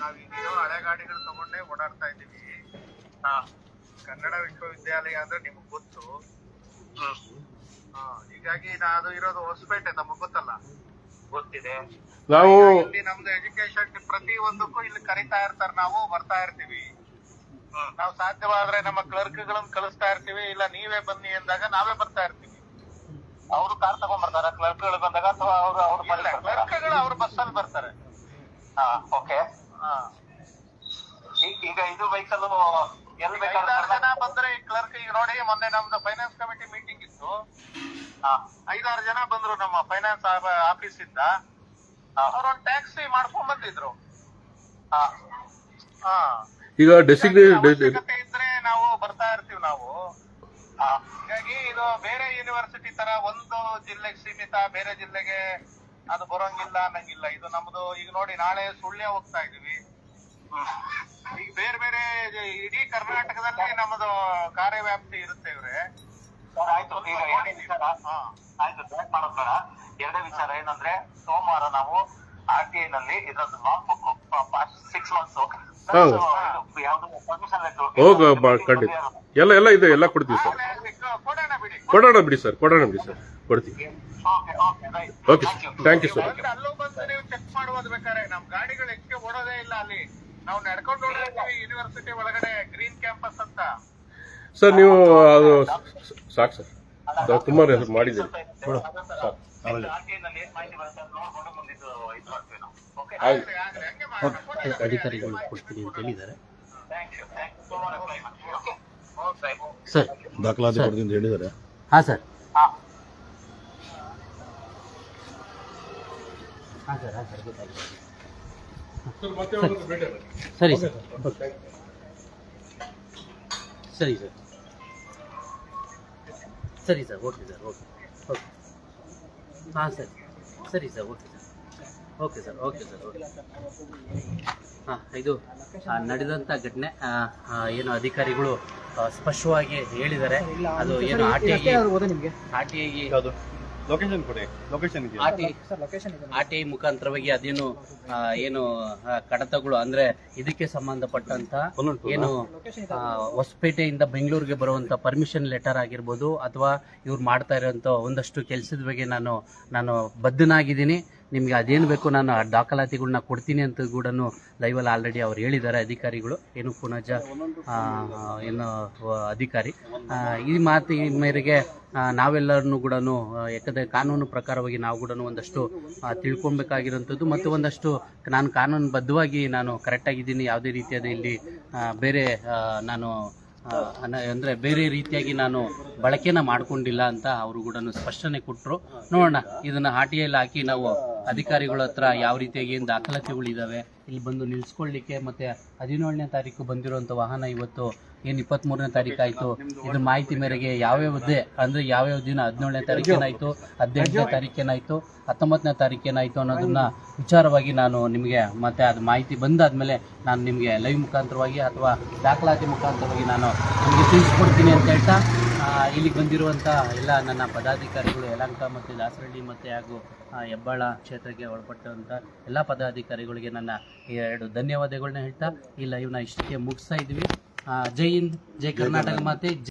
Speaker 4: ನಾವ್ ಈಗಿರೋ ಹಳೆ ಗಾಡಿಗಳು ತಗೊಂಡೇ ಓಡಾಡ್ತಾ ಇದ್ದೀವಿ. ಕನ್ನಡ ವಿಶ್ವವಿದ್ಯಾಲಯ ಅಂದ್ರೆ ನಿಮ್ಗ್ ಗೊತ್ತು. ಹಾ, ಹೀಗಾಗಿ ನಾ ಅದು ಇರೋದು ಹೊಸಪೇಟೆ ನಮಗ್ ಗೊತ್ತಲ್ಲ? ಗೊತ್ತಿದೆ.
Speaker 2: ನಾವು
Speaker 4: ಇಲ್ಲಿ ನಮ್ದು ಎಜುಕೇಶನ್ ಪ್ರತಿ ಒಂದಕ್ಕೂ ಇಲ್ಲಿ ಕರಿತಾ ಇರ್ತಾರೆ ನಾವು ಬರ್ತಾ ಇರ್ತೀವಿ. ನಾವು ಸಾಧ್ಯವಾದ್ರೆ ನಮ್ಮ ಕ್ಲರ್ಕ್ ಗಳನ್ನ ಕಳಿಸ್ತಾ ಇರ್ತೀವಿ ಇಲ್ಲ ನೀವೇ ಬನ್ನಿ ಅಂದಾಗ ನಾವೇ ಬರ್ತಾ ಇರ್ತೀವಿ. ಅವರು ಕಾರ್ ತಗೊಂಡ್ ಬರ್ತಾರ ಕ್ಲರ್ಕ್ಗಳು ಬಂದಾಗ ಅಥವಾ ಅವರು ಅವ್ರು ಕ್ಲರ್ಕ್ಗಳು ಅವ್ರ ಬಸ್ ಅಲ್ಲಿ ಬರ್ತಾರೆ. ಓಕೆ ಈಗ ಇದು ವೆಹಿಕಲ್ ಎಲ್ಲಿ ಬೇಕಾದ್ರೆ ಜನ ಬಂದ್ರೆ ಕ್ಲರ್ಕ್ ಈಗ ನೋಡಿ ಮೊನ್ನೆ ನಮ್ದು ಫೈನಾನ್ಸ್ ಕಮಿಟಿ ಮೀಟಿಂಗ್ ಇತ್ತು. ಐದಾರು ಜನ ಬಂದ್ರು ನಮ್ಮ ಫೈನಾನ್ಸ್ ಆಫೀಸ್ ಇಂದ. ಅವ್ರೊಂದ್ ಟ್ಯಾಕ್ಸಿ ಮಾಡ್ಕೊಂಡ್ ಬಂದಿದ್ರು. ಹಾ. ಹಾ.
Speaker 2: ಈಗ
Speaker 4: ಅವಶ್ಯಕತೆ ಇದ್ರೆ ನಾವು ಬರ್ತಾ ಇರ್ತೀವಿ ನಾವು. ಹಾಗಾಗಿ ಇದು ಬೇರೆ ಯೂನಿವರ್ಸಿಟಿ ತರ ಒಂದು ಜಿಲ್ಲೆಗೆ ಸೀಮಿತ ಬೇರೆ ಜಿಲ್ಲೆಗೆ ಅದು ಬರೋಂಗಿಲ್ಲ ಅನ್ನಂಗಿಲ್ಲ. ಇದು ನಮ್ದು ಈಗ ನೋಡಿ ನಾಳೆ ಸುಳ್ಳೆ ಹೋಗ್ತಾ ಇದೀವಿ. ಈಗ ಬೇರೆ ಬೇರೆ ಇಡೀ ಕರ್ನಾಟಕದಲ್ಲಿ ನಮ್ಮದು ಕಾರ್ಯವ್ಯಾಪ್ತಿ ಇರುತ್ತೆ ಇವ್ರೆ. ಆಯ್ತು. ಈಗ ಎರಡನೇ ವಿಚಾರ. ಆಯ್ತು ಬ್ಯಾಕ್ ಮಾಡೋದ್ ಬೇಡ. ಎರಡನೇ ವಿಚಾರ ಏನಂದ್ರೆ ಸೋಮವಾರ ನಾವು ಆರ್ ಟಿ ಐ ನಲ್ಲಿ ಇದ್ರದ್ದು ಲಾಂಗ್ ಬುಕ್ ಸಿಕ್ಸ್ ಮಂತ್ಸ್
Speaker 2: ಖಂಡಿತ. ಎಲ್ಲ ಎಲ್ಲ ಇದೆ ಎಲ್ಲ ಕೊಡ್ತೀವಿ ಸರ್.
Speaker 4: ಕೊಡೋಣ ಬಿಡಿ.
Speaker 2: ಕೊಡೋಣ ಬಿಡಿ ಸರ್. ಕೊಡೋಣ ಬಿಡಿ ಸರ್. ಕೊಡ್ತೀವಿ.
Speaker 4: Okay
Speaker 2: okay right thank you
Speaker 4: sir ಅಲ್ಲೂ ಬಂದು ನೀವು ಚೆಕ್ ಮಾಡುವುದು ಬೇಕಾದ್ರೆ ನಮ್ಮ ಗಾಡಿಗಳು ಹೆಚ್ಚಿಗೆ ಓಡೋದೇ ಇಲ್ಲ ಅಲ್ಲಿ. ನಾವು ನಡ್ಕೊಂಡು ಹೋಗ್ತೀವಿ ಯೂನಿವರ್ಸಿಟಿ ಒಳಗಡೆ ಗ್ರೀನ್ ಕ್ಯಾಂಪಸ್ ಅಂತ.
Speaker 2: ಸರ್ ನೀವು ಅದು ಸಾಕು ಸರ್ ನಾವು ತುಂಬ ಮಾಡಿದ್ದೀವಿ.
Speaker 1: ಅಧಿಕಾರಿಗಳು ಕೊಡ್ತೀನಿ ಅಂತ ಹೇಳಿದ್ದಾರೆ. ಸರ್.
Speaker 3: ದಾಖಲಾತಿ ಕೊಡ್ತೀನಿ ಅಂತ ಹೇಳಿದ್ದಾರೆ.
Speaker 1: ಹಾಂ ಸರ್
Speaker 4: ಹಾ.
Speaker 1: ಸರ್ ಹಾಂ ಸರ್ ಗೊತ್ತಾಗಿದೆ
Speaker 2: ಸರ್ ಮತ್ತೆ ಯಾವಾಗಾದ್ರೂ ಭೇಟಿ ಆಗೋಣ.
Speaker 1: ಸರಿ ಸರ್ ಓಕೆ. ಸರಿ ಸರ್. ಸರಿ sir okay sir okay okay. ಹಾಂ ಸರ್ ಸರಿ sir okay sir. Okay sir okay sir okay. ಹಾಂ ಇದು ಆ, ನಡೆದಂಥ ಘಟನೆ ಆ, ಆ, ಏನು ಅಧಿಕಾರಿಗಳು ಆ, ಸ್ಪಷ್ಟವಾಗಿ ಹೇಳಿದ್ದಾರೆ. ಅದು ಏನು R T I R T I
Speaker 3: ಯಾವುದು? ಲೊಕೇಶನ್ ಕೊಡಿ ಲೊಕೇಶನ್ ಇದೆಯಾ?
Speaker 1: R T R T I ಮುಖಾಂತರವಾಗಿ ಅದೇನು ಆ, ಏನು ಆ, ಕಡತಗಳು ಅಂದ್ರೆ ಇದಕ್ಕೆ ಸಂಬಂಧಪಟ್ಟಂತ
Speaker 3: ಒಂದೊಂದು
Speaker 1: ಏನು ಆ, ಹೊಸಪೇಟೆಯಿಂದ ಬೆಂಗಳೂರಿಗೆ ಬರುವಂತ ಪರ್ಮಿಷನ್ ಲೆಟರ್ ಆಗಿರ್ಬೋದು ಅಥವಾ ಇವ್ರು ಮಾಡ್ತಾ ಇರೋಂಥ ಒಂದಷ್ಟು ಕೆಲಸದ ಬಗ್ಗೆ ನಾನು ನಾನು ಬದ್ಧನಾಗಿದ್ದೀನಿ. ನಿಮ್ಗೆ ಅದೇನು ಬೇಕು ನಾನು ಆ ದಾಖಲಾತಿಗಳನ್ನ ಕೊಡ್ತೀನಿ ಅಂತ ಕೂಡ ಲೈವಲ್ಲಿ ಆಲ್ರೆಡಿ ಅವ್ರು ಹೇಳಿದ್ದಾರೆ ಅಧಿಕಾರಿಗಳು. ಏನು ಪುನಜ ಏನು ಅಧಿಕಾರಿ. ಈ ಮಾತಿನ ಮೇರೆಗೆ ಆ, ನಾವೆಲ್ಲರನ್ನು ಕೂಡ ಯಾಕಂದರೆ ಕಾನೂನು ಪ್ರಕಾರವಾಗಿ ನಾವು ಕೂಡ ಒಂದಷ್ಟು ತಿಳ್ಕೊಬೇಕಾಗಿರೋಂಥದ್ದು ಮತ್ತು ಒಂದಷ್ಟು ನಾನು ಕಾನೂನು ಬದ್ಧವಾಗಿ ನಾನು ಕರೆಕ್ಟಾಗಿದ್ದೀನಿ ಯಾವುದೇ ರೀತಿಯಾದ ಇಲ್ಲಿ ಬೇರೆ ನಾನು ಅಂದರೆ ಅಂದ್ರೆ ಬೇರೆ ರೀತಿಯಾಗಿ ನಾನು ಬಳಕೆನ ಮಾಡ್ಕೊಂಡಿಲ್ಲ ಅಂತ ಅವರು ಕೂಡ ಸ್ಪಷ್ಟನೆ ಕೊಟ್ಟರು ನೋಡೋಣ ಇದನ್ನ ಆಟಿಯಲ್ಲಿ ಹಾಕಿ ನಾವು ಅಧಿಕಾರಿಗಳ ಹತ್ರ ಯಾವ ರೀತಿಯಾಗಿ ಏನು ದಾಖಲಾತಿಗಳಿದಾವೆ ಇಲ್ಲಿ ಬಂದು ನಿಲ್ಸ್ಕೊಳ್ಳಿಕ್ಕೆ ಮತ್ತೆ ಹದಿನೇಳನೇ ತಾರೀಕು ಬಂದಿರುವಂಥ ವಾಹನ ಇವತ್ತು ಏನ್ ಇಪ್ಪತ್ತ್ ಮೂರನೇ ತಾರೀಕು ಇದ್ರ ಮಾಹಿತಿ ಮೇರೆಗೆ ಯಾವ್ಯಾವ್ದೇ ಅಂದ್ರೆ ಯಾವ್ಯಾವ ದಿನ? ಹದಿನೇಳನೇ ತಾರೀಕೇನಾಯ್ತು ಹದಿನೆಂಟನೇ ತಾರೀಕೇನಾಯ್ತು ಹತ್ತೊಂಬತ್ತನೇ ತಾರೀಕೇನಾಯ್ತು ಅನ್ನೋದನ್ನ ವಿಚಾರವಾಗಿ ನಾನು ನಿಮಗೆ ಮತ್ತೆ ಅದು ಮಾಹಿತಿ ಬಂದಾದ್ಮೇಲೆ ನಾನು ನಿಮಗೆ ಲೈವ್ ಮುಖಾಂತರವಾಗಿ ಅಥವಾ ದಾಖಲಾತಿ ಮುಖಾಂತರವಾಗಿ ನಾನು ನಿಮಗೆ ತಿಳಿಸ್ಕೊಡ್ತೀನಿ ಅಂತ ಹೇಳ್ತಾ ಇಲ್ಲಿಗೆ ಬಂದಿರುವಂಥ ಎಲ್ಲ ನನ್ನ ಪದಾಧಿಕಾರಿಗಳು ಯಲಂಕ ಮತ್ತು ದಾಸರಳ್ಳಿ ಮತ್ತೆ ಹಾಗೂ ಹೆಬ್ಬಾಳ ಕ್ಷೇತ್ರಕ್ಕೆ ಒಳಪಟ್ಟಂಥ ಎಲ್ಲ ಪದಾಧಿಕಾರಿಗಳಿಗೆ ನನ್ನ ಎರಡು ಧನ್ಯವಾದಗಳನ್ನ ಹೇಳ್ತಾ, ಈ ಲೈವ್ನ ಇಷ್ಟಕ್ಕೆ ಮುಗಿಸ್ತಾ ಇದ್ವಿ. ಆ, ಜೈ ಹಿಂದ್ ಜೈ ಕರ್ನಾಟಕ ಮಾತೆ